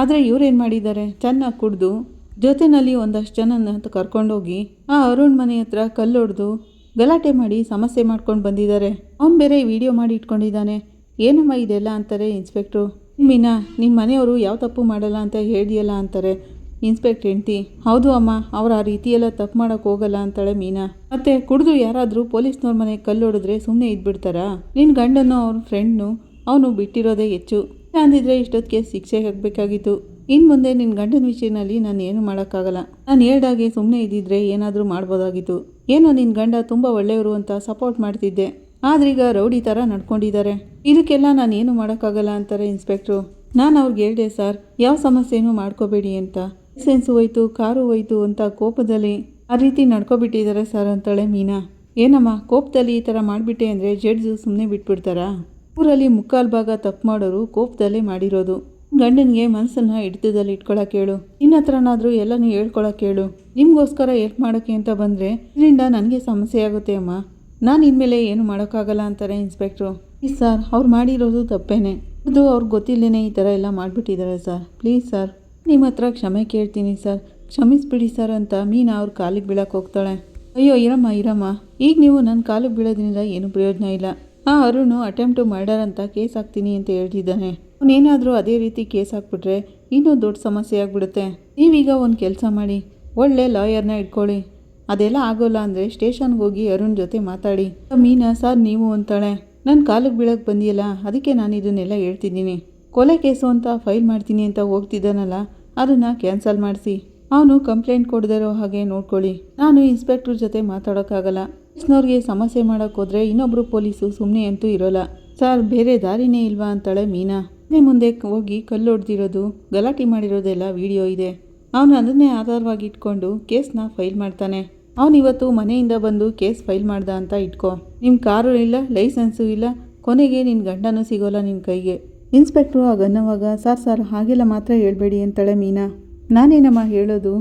ಆದರೆ ಇವ್ರೇನು ಮಾಡಿದ್ದಾರೆ? ಚೆನ್ನಾಗಿ ಕುಡ್ದು ಜೊತೆನಲ್ಲಿ ಒಂದಷ್ಟು ಜನನ ಕರ್ಕೊಂಡೋಗಿ ಆ ಅರುಣ್ ಮನೆ ಹತ್ರ ಕಲ್ಲೊಡೆದು ಗಲಾಟೆ ಮಾಡಿ ಸಮಸ್ಯೆ ಮಾಡ್ಕೊಂಡು ಬಂದಿದ್ದಾರೆ ಅವ್ನು ಬೇರೆ ವಿಡಿಯೋ ಮಾಡಿ ಇಟ್ಕೊಂಡಿದ್ದಾನೆ. ಏನಮ್ಮ ಇದೆಲ್ಲ ಅಂತಾರೆ ಇನ್ಸ್ಪೆಕ್ಟ್ರು. ಮೀನಾ ನಿಮ್ಮ ಮನೆಯವರು ಯಾವ ತಪ್ಪು ಮಾಡಲ್ಲ ಅಂತ ಹೇಳಿಯಲ್ಲ ಅಂತಾರೆ. ಇನ್ಸ್ಪೆಕ್ಟ್ ಹೆಂಡ್ತಿ, ಹೌದು ಅಮ್ಮ, ಅವ್ರು ಆ ರೀತಿಯೆಲ್ಲ ತಪ್ಪು ಮಾಡೋಕೆ ಹೋಗಲ್ಲ ಅಂತಾಳೆ ಮೀನಾ. ಮತ್ತೆ ಕುಡಿದು ಯಾರಾದರೂ ಪೊಲೀಸ್ನವ್ರ ಮನೆಗೆ ಕಲ್ಲೊಡಿದ್ರೆ ಸುಮ್ಮನೆ ಇದ್ಬಿಡ್ತಾರಾ? ನಿನ್ನ ಗಂಡನೋ ಅವ್ರ ಫ್ರೆಂಡ್ನು ಅವನು ಬಿಟ್ಟಿರೋದೇ ಹೆಚ್ಚು. ಅಂದಿದ್ರೆ ಇಷ್ಟೊತ್ತಿಗೆ ಶಿಕ್ಷೆ ಹಾಕಬೇಕಾಗಿತ್ತು. ಇನ್ನು ಮುಂದೆ ನಿನ್ನ ಗಂಡನ ವಿಷಯದಲ್ಲಿ ನಾನು ಏನು ಮಾಡೋಕ್ಕಾಗಲ್ಲ. ನಾನು ಹೇಳ್ದಾಗೆ ಸುಮ್ಮನೆ ಇದ್ದಿದ್ರೆ ಏನಾದರೂ ಮಾಡ್ಬೋದಾಗಿತ್ತು. ಏನೋ ನಿನ್ನ ಗಂಡ ತುಂಬ ಒಳ್ಳೆಯವರು ಅಂತ ಸಪೋರ್ಟ್ ಮಾಡ್ತಿದ್ದೆ. ಆದ್ರೀಗ ರೌಡಿ ಥರ ನಡ್ಕೊಂಡಿದ್ದಾರೆ. ಇದಕ್ಕೆಲ್ಲ ನಾನು ಏನು ಮಾಡೋಕ್ಕಾಗಲ್ಲ ಅಂತಾರೆ ಇನ್ಸ್ಪೆಕ್ಟ್ರು ನಾನು ಅವ್ರಿಗೆ ಹೇಳಿದೆ, ಸರ್, ಯಾವ ಸಮಸ್ಯೆನೂ ಮಾಡ್ಕೋಬೇಡಿ ಅಂತ. ಲೈಸೆನ್ಸ್ ಹೋಯ್ತು, ಕಾರು ಹೋಯ್ತು ಅಂತ ಕೋಪದಲ್ಲಿ ಆ ರೀತಿ ನಡ್ಕೊಬಿಟ್ಟಿದ್ದಾರೆ ಸರ್ ಅಂತಾಳೆ ಮೀನಾ. ಏನಮ್ಮ, ಕೋಪದಲ್ಲಿ ಈ ಥರ ಮಾಡಿಬಿಟ್ಟೆ ಅಂದರೆ ಜಡ್ಜು ಸುಮ್ಮನೆ ಬಿಟ್ಬಿಡ್ತಾರಾ? ಊರಲ್ಲಿ ಮುಕ್ಕಾಲು ಭಾಗ ತಪ್ಪು ಮಾಡೋರು ಕೋಪದಲ್ಲೇ ಮಾಡಿರೋದು. ಗಂಡನಿಗೆ ಮನಸ್ಸನ್ನು ಹಿಡಿತದಲ್ಲಿ ಇಟ್ಕೊಳಕ್ಕೆ ಹೇಳು ನಿನ್ನ ಹತ್ರನಾದರೂ ಎಲ್ಲನೂ ಹೇಳ್ಕೊಳಕ್ಕೆ ಹೇಳು ನಿಮಗೋಸ್ಕರ ಹೆಲ್ಪ್ ಮಾಡೋಕ್ಕೆ ಅಂತ ಬಂದರೆ ಇದರಿಂದ ನನಗೆ ಸಮಸ್ಯೆ ಆಗುತ್ತೆ ಅಮ್ಮ. ನಾನು ಇನ್ಮೇಲೆ ಏನು ಮಾಡೋಕ್ಕಾಗಲ್ಲ ಅಂತಾರೆ ಇನ್ಸ್ಪೆಕ್ಟ್ರು ಪ್ಲೀಸ್ ಸರ್ ಅವ್ರು ಮಾಡಿರೋದು ತಪ್ಪೇನೆ. ಅದು ಅವ್ರಿಗೆ ಗೊತ್ತಿಲ್ಲದೇ ಈ ಥರ ಎಲ್ಲ ಮಾಡಿಬಿಟ್ಟಿದ್ದಾರೆ ಸರ್ ಪ್ಲೀಸ್ ಸರ್ ನಿಮ್ಮ ಹತ್ರ ಕ್ಷಮೆ ಕೇಳ್ತೀನಿ ಸರ್ ಕ್ಷಮಿಸ್ಬಿಡಿ ಸರ್ ಅಂತ ಮೀನಾ ಅವ್ರ ಕಾಲಿಗೆ ಬೀಳಕ್ಕೆ ಹೋಗ್ತಾಳೆ. ಅಯ್ಯೋ, ಇರಮ್ಮ ಇರಮ್ಮ. ಈಗ ನೀವು ನನ್ನ ಕಾಲಿಗೆ ಬೀಳೋದ್ರಿಂದ ಏನು ಪ್ರಯೋಜನ ಇಲ್ಲ. ಆ ಅರುಣು ಅಟೆಂಪ್ಟು ಮರ್ಡರ್ ಅಂತ ಕೇಸ್ ಹಾಕ್ತೀನಿ ಅಂತ ಹೇಳ್ತಿದ್ದಾನೆ. ಅವನೇನಾದರೂ ಅದೇ ರೀತಿ ಕೇಸ್ ಹಾಕ್ಬಿಟ್ರೆ ಇನ್ನೂ ದೊಡ್ಡ ಸಮಸ್ಯೆ ಆಗಿಬಿಡುತ್ತೆ. ನೀವೀಗ ಒಂದು ಕೆಲಸ ಮಾಡಿ, ಒಳ್ಳೆ ಲಾಯರ್ನ ಇಟ್ಕೊಳ್ಳಿ. ಅದೆಲ್ಲ ಆಗೋಲ್ಲ ಅಂದರೆ ಸ್ಟೇಷನ್ಗೆ ಹೋಗಿ ಅರುಣ್ ಜೊತೆ ಮಾತಾಡಿ. ಮೀನಾ, ಸರ್, ನೀವು ಅಂತಾಳೆ. ನನ್ನ ಕಾಲಿಗೆ ಬೀಳಕ್ಕೆ ಬಂದಿಯಲ್ಲ, ಅದಕ್ಕೆ ನಾನು ಇದನ್ನೆಲ್ಲ ಹೇಳ್ತಿದ್ದೀನಿ. ಕೊಲೆ ಕೇಸು ಅಂತ ಫೈಲ್ ಮಾಡ್ತೀನಿ ಅಂತ ಹೋಗ್ತಿದ್ದಾನಲ್ಲ, ಅದನ್ನು ಕ್ಯಾನ್ಸಲ್ ಮಾಡಿಸಿ. ಅವನು ಕಂಪ್ಲೇಂಟ್ ಕೊಡದಿರೋ ಹಾಗೆ ನೋಡ್ಕೊಳ್ಳಿ. ನಾನು ಇನ್ಸ್ಪೆಕ್ಟ್ರ್ ಜೊತೆ ಮಾತಾಡೋಕ್ಕಾಗಲ್ಲ. ಪೊಲೀಸ್ನವ್ರಿಗೆ ಸಮಸ್ಯೆ ಮಾಡೋಕ್ಕೋದ್ರೆ ಇನ್ನೊಬ್ಬರು ಪೊಲೀಸು ಸುಮ್ಮನೆ ಅಂತೂ ಇರೋಲ್ಲ. ಸರ್, ಬೇರೆ ದಾರಿನೇ ಇಲ್ವಾ? ಅಂತಾಳೆ ಮೀನಾ. ಮನೆ ಮುಂದೆ ಹೋಗಿ ಕಲ್ಲು ಹೊಡೆದಿರೋದು ಗಲಾಟೆ ಮಾಡಿರೋದೆಲ್ಲ ವಿಡಿಯೋ ಇದೆ. ಅವನು ಅದನ್ನೇ ಆಧಾರವಾಗಿ ಇಟ್ಕೊಂಡು ಕೇಸ್ನ ಫೈಲ್ ಮಾಡ್ತಾನೆ. ಅವನಿವತ್ತು ಮನೆಯಿಂದ ಬಂದು ಕೇಸ್ ಫೈಲ್ ಮಾಡ್ದ ಅಂತ ಇಟ್ಕೋ. ನಿಮ್ಮ ಕಾರು ಇಲ್ಲ, ಲೈಸೆನ್ಸು ಇಲ್ಲ, ಕೊನೆಗೆ ನಿನ್ನ ಗಂಡನೂ ಸಿಗೋಲ್ಲ ನಿನ್ನ ಕೈಗೆ. ಇನ್ಸ್ಪೆಕ್ಟ್ರು ಆಗನ್ನವಾಗ ಸಾರ್ ಸಾರ್, ಹಾಗೆಲ್ಲ ಮಾತ್ರ ಹೇಳ್ಬೇಡಿ ಅಂತಾಳೆ ಮೀನಾ. ನಾನೇನಮ್ಮ ಹೇಳೋದು?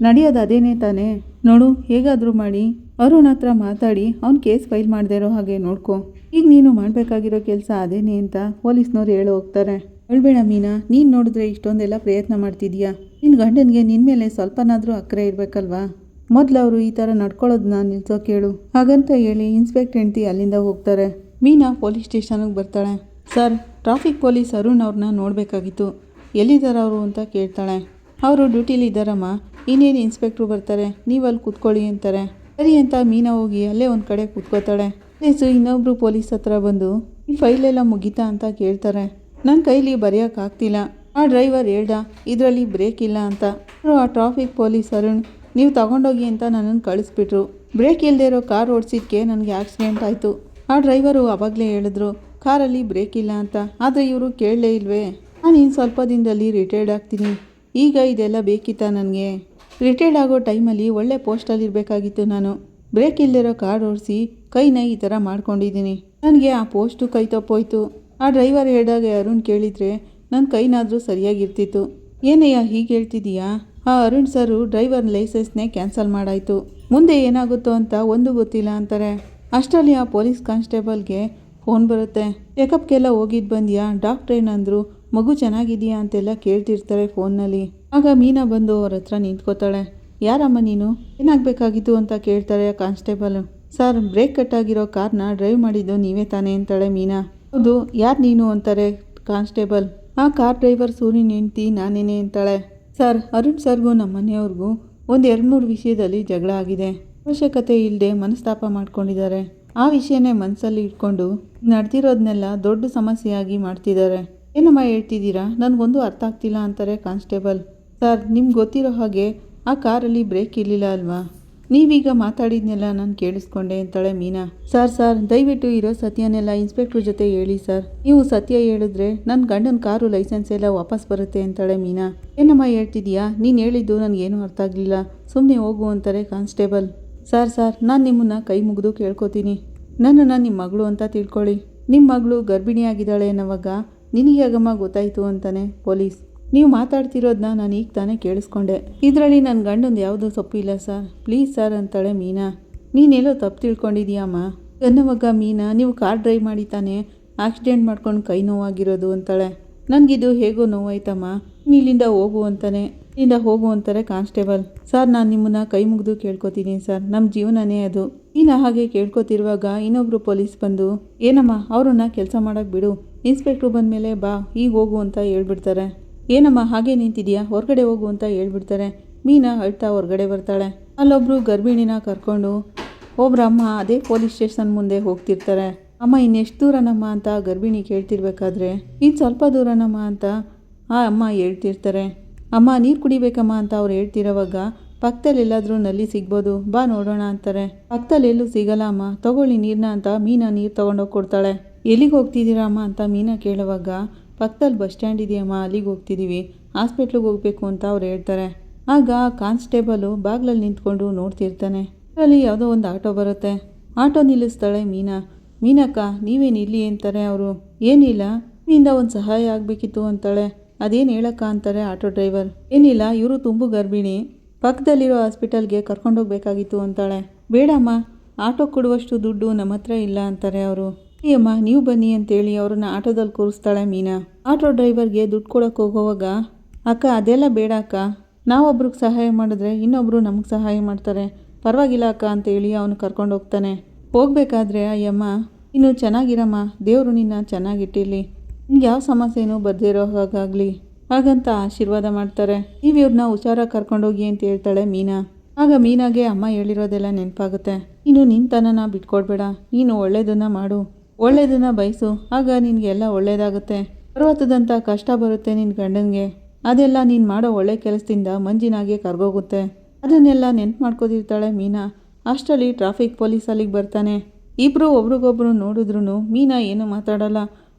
ನಡೆಯೋದು ಅದೇನೇ ತಾನೇ? ನೋಡು, ಹೇಗಾದರೂ ಮಾಡಿ. ಅರುಣ್ ಹತ್ರ ಮಾತಾಡಿ, ಅವ್ನು ಕೇಸ್ ಫೈಲ್ ಮಾಡದೇ ಇರೋ ಹಾಗೆ ನೋಡ್ಕೊ. ಈಗ ನೀನು ಮಾಡಬೇಕಾಗಿರೋ ಕೆಲಸ ಅದೇನೇ ಅಂತ ಪೊಲೀಸ್ನವ್ರು ಹೇಳಿ ಹೋಗ್ತಾರೆ. ಹೇಳ್ಬೇಡ ಮೀನಾ, ನೀನು ನೋಡಿದ್ರೆ ಇಷ್ಟೊಂದೆಲ್ಲ ಪ್ರಯತ್ನ ಮಾಡ್ತಿದ್ಯಾ? ನಿನ್ನ ಗಂಡನಿಗೆ ನಿನ್ನ ಮೇಲೆ ಸ್ವಲ್ಪನಾದರೂ ಅಕ್ಕರೆ ಇರಬೇಕಲ್ವಾ? ಮೊದಲು ಅವರು ಈ ಥರ ನಡ್ಕೊಳ್ಳೋದನ್ನ ನಿಲ್ಸೋ ಕೇಳು. ಹಾಗಂತ ಹೇಳಿ ಇನ್ಸ್ಪೆಕ್ಟರ್ ಹೆಂಡ್ತಿ ಅಲ್ಲಿಂದ ಹೋಗ್ತಾರೆ. ಮೀನಾ ಪೊಲೀಸ್ ಸ್ಟೇಷನ್ಗೆ ಬರ್ತಾಳೆ. ಸರ್, ಟ್ರಾಫಿಕ್ ಪೊಲೀಸ್ ಅರುಣ್ ಅವ್ರನ್ನ ನೋಡಬೇಕಾಗಿತ್ತು. ಎಲ್ಲಿದ್ದಾರೆ ಅವರು ಅಂತ ಕೇಳ್ತಾಳೆ. ಅವರು ಡ್ಯೂಟಿಲಿ ಇದ್ದಾರಮ್ಮ. ಇನ್ನೇನು ಇನ್ಸ್ಪೆಕ್ಟ್ರು ಬರ್ತಾರೆ? ನೀವು ಅಲ್ಲಿ ಕೂತ್ಕೊಳ್ಳಿ ಅಂತಾರೆ. ಸರಿ ಅಂತ ಮೀನಾ ಹೋಗಿ ಅಲ್ಲೇ ಒಂದು ಕಡೆ ಕೂತ್ಕೋತಾಳೆ. ಪೊಲೀಸು ಇನ್ನೊಬ್ರು ಪೊಲೀಸ್ ಹತ್ರ ಬಂದು, ಈ ಫೈಲೆಲ್ಲ ಮುಗೀತಾ ಅಂತ ಕೇಳ್ತಾರೆ. ನನ್ನ ಕೈಲಿ ಬರೆಯೋಕ್ಕಾಗ್ತಿಲ್ಲ ಆ ಡ್ರೈವರ್ ಹೇಳ್ದ, ಇದರಲ್ಲಿ ಬ್ರೇಕ್ ಇಲ್ಲ ಅಂತ. ಆ ಟ್ರಾಫಿಕ್ ಪೊಲೀಸ್ ಅರುಣ್, ನೀವು ತಗೊಂಡೋಗಿ ಅಂತ ನನ್ನನ್ನು ಕಳಿಸ್ಬಿಟ್ರು. ಬ್ರೇಕ್ ಇಲ್ಲದೆ ಇರೋ ಕಾರ್ ಓಡಿಸಿದ್ಕೆ ನನಗೆ ಆಕ್ಸಿಡೆಂಟ್ ಆಯಿತು. ಆ ಡ್ರೈವರು ಅವಾಗಲೇ ಹೇಳಿದ್ರು, ಕಾರಲ್ಲಿ ಬ್ರೇಕ್ ಇಲ್ಲ ಅಂತ. ಆದರೆ ಇವರು ಕೇಳಲೇ ಇಲ್ವೇ? ನಾನು ಇನ್ನು ಸ್ವಲ್ಪ ದಿನದಲ್ಲಿ ರಿಟೈರ್ಡ್ ಆಗ್ತೀನಿ. ಈಗ ಇದೆಲ್ಲ ಬೇಕಿತ್ತ ನನಗೆ? ರಿಟೈರ್ಡ್ ಆಗೋ ಟೈಮಲ್ಲಿ ಒಳ್ಳೆ ಪೋಸ್ಟಲ್ಲಿ ಇರಬೇಕಾಗಿತ್ತು ನಾನು. ಬ್ರೇಕ್ ಇಲ್ಲದಿರೋ ಕಾರ್ ಓಡಿಸಿ ಕೈನ ಈ ಥರ ಮಾಡ್ಕೊಂಡಿದ್ದೀನಿ. ನನಗೆ ಆ ಪೋಸ್ಟು ಕೈ ತಪ್ಪೋಯ್ತು. ಆ ಡ್ರೈವರ್ ಹೇಳಿದಾಗ ಅರುಣ್ ಕೇಳಿದರೆ ನನ್ನ ಕೈನಾದರೂ ಸರಿಯಾಗಿರ್ತಿತ್ತು. ಏನಯ್ಯ ಹೀಗೆ ಹೇಳ್ತಿದೀಯಾ? ಆ ಅರುಣ್ ಸರು ಡ್ರೈವರ್ ಲೈಸೆನ್ಸ್ನೇ ಕ್ಯಾನ್ಸಲ್ ಮಾಡಾಯಿತು. ಮುಂದೆ ಏನಾಗುತ್ತೋ ಅಂತ ಒಂದು ಗೊತ್ತಿಲ್ಲ ಅಂತಾರೆ. ಅಷ್ಟರಲ್ಲಿ ಆ ಪೊಲೀಸ್ ಕಾನ್ಸ್ಟೇಬಲ್ಗೆ ಫೋನ್ ಬರುತ್ತೆ. ಚೆಕಪ್ಗೆಲ್ಲ ಹೋಗಿದ್ದು ಬಂದ್ಯಾ? ಡಾಕ್ಟ್ರ್ ಏನಂದ್ರು, ಮಗು ಚೆನ್ನಾಗಿದೆಯಾ? ಅಂತೆಲ್ಲ ಕೇಳ್ತಿರ್ತಾರೆ ಫೋನ್ನಲ್ಲಿ. ಆಗ ಮೀನಾ ಬಂದು ಅವ್ರ ಹತ್ರ ನಿಂತ್ಕೋತಾಳೆ. ಯಾರಮ್ಮ ನೀನು? ಏನಾಗಬೇಕಾಗಿತ್ತು? ಅಂತ ಕೇಳ್ತಾರೆ ಕಾನ್ಸ್ಟೇಬಲ್. ಸರ್, ಬ್ರೇಕ್ ಕಟ್ಟಾಗಿರೋ ಕಾರ್ನ ಡ್ರೈವ್ ಮಾಡಿದ್ದು ನೀವೇ ತಾನೇ ಅಂತಾಳೆ ಮೀನಾ. ಹೌದು, ಯಾರು ನೀನು ಅಂತಾರೆ ಕಾನ್ಸ್ಟೇಬಲ್? ಆ ಕಾರ್ ಡ್ರೈವರ್ ಸೂರ್ಯನ ಹೆಂಡ್ತಿ ನಾನೇನೆ ಅಂತಾಳೆ. ಸರ್, ಅರುಣ್ ಸರ್ಗೂ ನಮ್ಮ ಮನೆಯವ್ರಿಗೂ ಒಂದು ಎರಡು ಮೂರು ವಿಷಯದಲ್ಲಿ ಜಗಳ ಆಗಿದೆ. ಅವಶ್ಯಕತೆ ಇಲ್ಲದೆ ಮನಸ್ತಾಪ ಮಾಡ್ಕೊಂಡಿದ್ದಾರೆ. ಆ ವಿಷಯನೇ ಮನಸ್ಸಲ್ಲಿ ಇಟ್ಕೊಂಡು ನಡೆದಿರೋದನ್ನೆಲ್ಲ ದೊಡ್ಡ ಸಮಸ್ಯೆಯಾಗಿ ಮಾಡ್ತಿದ್ದಾರೆ. ಏನಮ್ಮ ಹೇಳ್ತಿದ್ದೀರಾ? ನನಗೊಂದು ಅರ್ಥ ಆಗ್ತಿಲ್ಲ ಅಂತಾರೆ ಕಾನ್ಸ್ಟೇಬಲ್. ಸರ್, ನಿಮ್ಗೆ ಗೊತ್ತಿರೋ ಹಾಗೆ ಆ ಕಾರಲ್ಲಿ ಬ್ರೇಕ್ ಇರಲಿಲ್ಲ ಅಲ್ವಾ? ನೀವೀಗ ಮಾತಾಡಿದ್ನೆಲ್ಲ ನಾನು ಕೇಳಿಸ್ಕೊಂಡೆ ಅಂತಾಳೆ ಮೀನಾ. ಸರ್ ಸರ್, ದಯವಿಟ್ಟು ಇರೋ ಸತ್ಯನೆಲ್ಲ ಇನ್ಸ್ಪೆಕ್ಟರ್ ಜೊತೆ ಹೇಳಿ, ಸರ್. ನೀವು ಸತ್ಯ ಹೇಳಿದ್ರೆ ನನ್ನ ಗಂಡನ ಕಾರು ಲೈಸೆನ್ಸ್ ಎಲ್ಲ ವಾಪಸ್ ಬರುತ್ತೆ ಅಂತಾಳೆ ಮೀನಾ. ಏನಮ್ಮ ಹೇಳ್ತಿದ್ಯಾ? ನೀನು ಹೇಳಿದ್ದು ನನಗೇನು ಅರ್ಥ ಆಗಲಿಲ್ಲ. ಸುಮ್ಮನೆ ಹೋಗು ಅಂತಾರೆ ಕಾನ್ಸ್ಟೇಬಲ್. ಸರ್ ಸರ್, ನಾನು ನಿಮ್ಮನ್ನ ಕೈ ಮುಗಿದು ಕೇಳ್ಕೊತೀನಿ. ನನ್ನನ್ನು ನಿಮ್ಮ ಮಗಳು ಅಂತ ತಿಳ್ಕೊಳ್ಳಿ. ನಿಮ್ಮ ಮಗಳು ಗರ್ಭಿಣಿಯಾಗಿದ್ದಾಳೆ ಅನ್ನೋವಾಗ ನಿನಗೆ ಆಗಮ್ಮ ಗೊತ್ತಾಯಿತು ಅಂತಾನೆ ಪೊಲೀಸ್. ನೀವು ಮಾತಾಡ್ತಿರೋದನ್ನ ನಾನು ಈಗ ತಾನೇ ಕೇಳಿಸ್ಕೊಂಡೆ. ಇದರಲ್ಲಿ ನನ್ನ ಗಂಡಂದು ಯಾವುದೂ ಸೊಪ್ಪು ಇಲ್ಲ ಸರ್. ಪ್ಲೀಸ್ ಸರ್ ಅಂತಾಳೆ ಮೀನಾ. ನೀನೆಲ್ಲೋ ತಪ್ಪು ತಿಳ್ಕೊಂಡಿದೀಯಮ್ಮ? ಅನ್ನುವಾಗ ಮೀನಾ, ನೀವು ಕಾರ್ ಡ್ರೈವ್ ಮಾಡಿ ತಾನೇ ಆಕ್ಸಿಡೆಂಟ್ ಮಾಡ್ಕೊಂಡು ಕೈ ನೋವಾಗಿರೋದು ಅಂತಾಳೆ. ನನಗಿದು ಹೇಗೋ ನೋವಾಯ್ತಮ್ಮ. ಇಲ್ಲಿಂದ ಹೋಗು ಅಂತಾನೆ. ಇಲ್ಲಿಂದ ಹೋಗು ಅಂತಾರೆ ಕಾನ್ಸ್ಟೇಬಲ್. ಸರ್, ನಾನು ನಿಮ್ಮನ್ನ ಕೈ ಮುಗಿದು ಕೇಳ್ಕೊತೀನಿ ಸರ್. ನಮ್ಮ ಜೀವನನೇ ಅದು. ಇನ್ನು ಹಾಗೆ ಕೇಳ್ಕೊತಿರುವಾಗ ಇನ್ನೊಬ್ರು ಪೊಲೀಸ್ ಬಂದು, ಏನಮ್ಮ, ಅವ್ರನ್ನ ಕೆಲಸ ಮಾಡೋಕ್ಕೆ ಬಿಡು. ಇನ್ಸ್ಪೆಕ್ಟ್ರು ಬಂದಮೇಲೆ ಬಾ, ಈಗ ಹೋಗು ಅಂತ ಹೇಳ್ಬಿಡ್ತಾರೆ. ಏನಮ್ಮ, ಹಾಗೆ ನಿಂತಿದ್ಯಾ? ಹೊರಗಡೆ ಹೋಗು ಅಂತ ಹೇಳ್ಬಿಡ್ತಾರೆ. ಮೀನಾ ಅಳ್ತಾ ಹೊರಗಡೆ ಬರ್ತಾಳೆ. ಅಲ್ಲೊಬ್ರು ಗರ್ಭಿಣಿನ ಕರ್ಕೊಂಡು ಒಬ್ರಮ್ಮ ಅದೇ ಪೊಲೀಸ್ ಸ್ಟೇಷನ್ ಮುಂದೆ ಹೋಗ್ತಿರ್ತಾರೆ. ಅಮ್ಮ, ಇನ್ನೆಷ್ಟು ದೂರನಮ್ಮ ಅಂತ ಗರ್ಭಿಣಿ ಕೇಳ್ತಿರ್ಬೇಕಾದ್ರೆ? ಇನ್ನು ಸ್ವಲ್ಪ ದೂರನಮ್ಮ ಅಂತ ಆ ಅಮ್ಮ ಹೇಳ್ತಿರ್ತಾರೆ. ಅಮ್ಮ, ನೀರು ಕುಡಿಬೇಕಮ್ಮ ಅಂತ ಅವ್ರು ಹೇಳ್ತಿರೋವಾಗ ಪಕ್ಕದಲ್ಲಿ ಎಲ್ಲಾದರೂ ನಲ್ಲಿ ಸಿಗ್ಬೋದು, ಬಾ ನೋಡೋಣ ಅಂತಾರೆ. ಪಕ್ಕದಲ್ಲಿ ಎಲ್ಲೂ ಸಿಗಲ್ಲ ಅಮ್ಮ, ತಗೊಳ್ಳಿ ನೀರನ್ನ ಅಂತ ಮೀನಾ ನೀರು ತಗೊಂಡೋಗಿ ಕೊಡ್ತಾಳೆ. ಎಲ್ಲಿಗೆ ಹೋಗ್ತಿದ್ದೀರಾ ಅಮ್ಮ ಅಂತ ಮೀನಾ ಕೇಳುವಾಗ ಪಕ್ಕದಲ್ಲಿ ಬಸ್ ಸ್ಟ್ಯಾಂಡ್ ಇದೆಯಮ್ಮ, ಅಲ್ಲಿಗೆ ಹೋಗ್ತಿದ್ದೀವಿ ಹಾಸ್ಪಿಟ್ಲಿಗೆ ಹೋಗಬೇಕು ಅಂತ ಅವ್ರು ಹೇಳ್ತಾರೆ. ಆಗ ಕಾನ್ಸ್ಟೇಬಲು ಬಾಗ್ಲಲ್ಲಿ ನಿಂತ್ಕೊಂಡು ನೋಡ್ತಿರ್ತಾನೆ. ಅಲ್ಲಿ ಯಾವುದೋ ಒಂದು ಆಟೋ ಬರುತ್ತೆ. ಆಟೋ ನಿಲ್ಲಿಸ್ತಾಳೆ ಮೀನಾ. ಮೀನಕ್ಕ, ನೀವೇನು ಇಲ್ಲಿ ಅಂತಾರೆ ಅವರು? ಏನಿಲ್ಲ. ನಿಂದ ಒಂದು ಸಹಾಯ ಆಗಬೇಕಿತ್ತು ಅಂತಾಳೆ. ಅದೇನು ಹೇಳಕ್ಕ ಅಂತಾರೆ ಆಟೋ ಡ್ರೈವರ್. ಏನಿಲ್ಲ, ಇವರು ತುಂಬು ಗರ್ಭಿಣಿ. ಪಕ್ಕದಲ್ಲಿರೋ ಹಾಸ್ಪಿಟಲ್ಗೆ ಕರ್ಕೊಂಡೋಗ್ಬೇಕಾಗಿತ್ತು ಅಂತಾಳೆ. ಬೇಡಮ್ಮ, ಆಟೋ ಕೊಡುವಷ್ಟು ದುಡ್ಡು ನಮ್ಮ ಹತ್ರ ಇಲ್ಲ ಅಂತಾರೆ ಅವರು. ಅಮ್ಮ ನೀವು ಬನ್ನಿ ಅಂತೇಳಿ ಅವ್ರನ್ನ ಆಟೋದಲ್ಲಿ ಕೂರಿಸ್ತಾಳೆ ಮೀನಾ. ಆಟೋ ಡ್ರೈವರ್ಗೆ ದುಡ್ಡು ಕೊಡೋಕೆ ಹೋಗೋವಾಗ, ಅಕ್ಕ, ಅದೆಲ್ಲ ಬೇಡ ಅಕ್ಕ. ನಾವೊಬ್ರಿಗೆ ಸಹಾಯ ಮಾಡಿದ್ರೆ ಇನ್ನೊಬ್ಬರು ನಮಗೆ ಸಹಾಯ ಮಾಡ್ತಾರೆ. ಪರವಾಗಿಲ್ಲ ಅಕ್ಕ ಅಂತೇಳಿ ಅವನು ಕರ್ಕೊಂಡು ಹೋಗ್ತಾನೆ. ಹೋಗಬೇಕಾದ್ರೆ, ಅಯ್ಯಮ್ಮ, ಇನ್ನು ಚೆನ್ನಾಗಿರಮ್ಮ. ದೇವರು ನಿನ್ನ ಚೆನ್ನಾಗಿಟ್ಟಿರಲಿ. ನಿಂಗೆ ಯಾವ ಸಮಸ್ಯೆನೂ ಬರದೇ ಇರೋ ಹಾಗಾಗಲಿ. ಹಾಗಂತ ಆಶೀರ್ವಾದ ಮಾಡ್ತಾರೆ. ನೀವು ಇವ್ರನ್ನ ಹುಷಾರಾಗಿ ಕರ್ಕೊಂಡೋಗಿ ಅಂತ ಹೇಳ್ತಾಳೆ ಮೀನಾ. ಆಗ ಮೀನಾಗೆ ಅಮ್ಮ ಹೇಳಿರೋದೆಲ್ಲ ನೆನಪಾಗುತ್ತೆ. ಇನ್ನು ನಿಂತನನ ಬಿಟ್ಕೊಡ್ಬೇಡ. ನೀನು ಒಳ್ಳೇದನ್ನ ಮಾಡು. ಒಳ್ಳೇದನ್ನ ಬಯಸು. ಆಗ ನಿನಗೆಲ್ಲ ಒಳ್ಳೇದಾಗುತ್ತೆ. ಪರ್ವತದಂಥ ಕಷ್ಟ ಬರುತ್ತೆ ನಿನ್ನ ಗಂಡನಿಗೆ. ಅದೆಲ್ಲ ನೀನು ಮಾಡೋ ಒಳ್ಳೆ ಕೆಲಸದಿಂದ ಮಂಜಿನಾಗೆ ಕರ್ಗೋಗುತ್ತೆ. ಅದನ್ನೆಲ್ಲ ನೆನ್ಪು ಮಾಡ್ಕೋದಿರ್ತಾಳೆ ಮೀನಾ. ಅಷ್ಟರಲ್ಲಿ ಟ್ರಾಫಿಕ್ ಪೊಲೀಸ್ ಅಲ್ಲಿಗೆ ಬರ್ತಾನೆ. ಇಬ್ಬರು ಒಬ್ರಿಗೊಬ್ರು ನೋಡಿದ್ರು ಮೀನಾ ಏನು ಮಾತಾಡಲ್ಲ.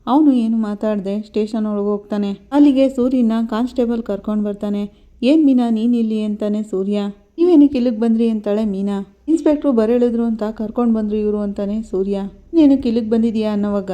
ಅವನು ಏನು ಮಾತಾಡದೆ ಸ್ಟೇಷನ್ ಒಳಗೆ ಹೋಗ್ತಾನೆ. ಅಲ್ಲಿಗೆ ಸೂರ್ಯನ ಕಾನ್ಸ್ಟೇಬಲ್ ಕರ್ಕೊಂಡು ಬರ್ತಾನೆ. ಏನು ಮೀನಾ ನೀನಿಲ್ಲಿ ಅಂತಾನೆ ಸೂರ್ಯ. ನೀವೇನಕ್ಕೆ ಇಲ್ಲಿಗೆ ಬಂದ್ರಿ ಅಂತಾಳೆ ಮೀನಾ. ಇನ್ಸ್ಪೆಕ್ಟ್ರು ಬರೇಳಿದ್ರು ಅಂತ ಕರ್ಕೊಂಡು ಬಂದ್ರು ಇವರು ಅಂತಾನೆ ಸೂರ್ಯ. ನೀನಕ್ಕೆ ಕಿಲಿಗೆ ಬಂದಿದ್ಯಾ ಅನ್ನೋವಾಗ,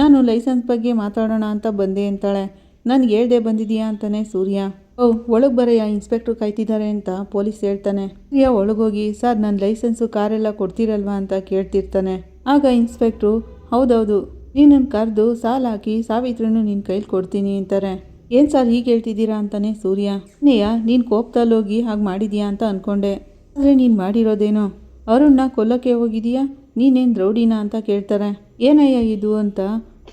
ನಾನು ಲೈಸೆನ್ಸ್ ಬಗ್ಗೆ ಮಾತಾಡೋಣ ಅಂತ ಬಂದೆ ಅಂತಾಳೆ. ನನಗೆ ಹೇಳ್ದೆ ಬಂದಿದೀಯಾ ಅಂತಾನೆ ಸೂರ್ಯ. ಓ, ಒಳಗೆ ಬರೆಯ ಇನ್ಸ್ಪೆಕ್ಟ್ರು ಕಾಯ್ತಿದ್ದಾರೆ ಅಂತ ಪೊಲೀಸ್ ಹೇಳ್ತಾನೆ. ಸೂರ್ಯ ಒಳಗೋಗಿ, ಸರ್ ನನ್ನ ಲೈಸೆನ್ಸು ಕಾರೆಲ್ಲ ಕೊಡ್ತೀರಲ್ವಾ ಅಂತ ಕೇಳ್ತಿರ್ತಾನೆ. ಆಗ ಇನ್ಸ್ಪೆಕ್ಟ್ರು, ಹೌದೌದು ನೀನನ್ನು ಕರೆದು ಸಾಲ ಹಾಕಿ ಸಾವಿತ್ರಿನೂ ನಿನ್ನ ಕೈಲಿ ಕೊಡ್ತೀನಿ ಅಂತಾರೆ. ಏನು ಸರ್ ಹೀಗೆ ಹೇಳ್ತಿದ್ದೀರಾ ಅಂತಾನೆ ಸೂರ್ಯ. ನೇಯ ನೀನು ಕೋಪದಲ್ಲಿ ಹೋಗಿ ಹಾಗೆ ಮಾಡಿದೀಯಾ ಅಂತ ಅಂದ್ಕೊಂಡೆ ಆದರೆ ನೀನು ಮಾಡಿರೋದೇನೋ? ಅರುಣ್ನ ಕೊಲ್ಲಕ್ಕೆ ಹೋಗಿದೀಯಾ? ನೀನೇನು ದ್ರೌಡಿನಾ ಅಂತ ಕೇಳ್ತಾರೆ. ಏನಯ್ಯ ಇದು ಅಂತ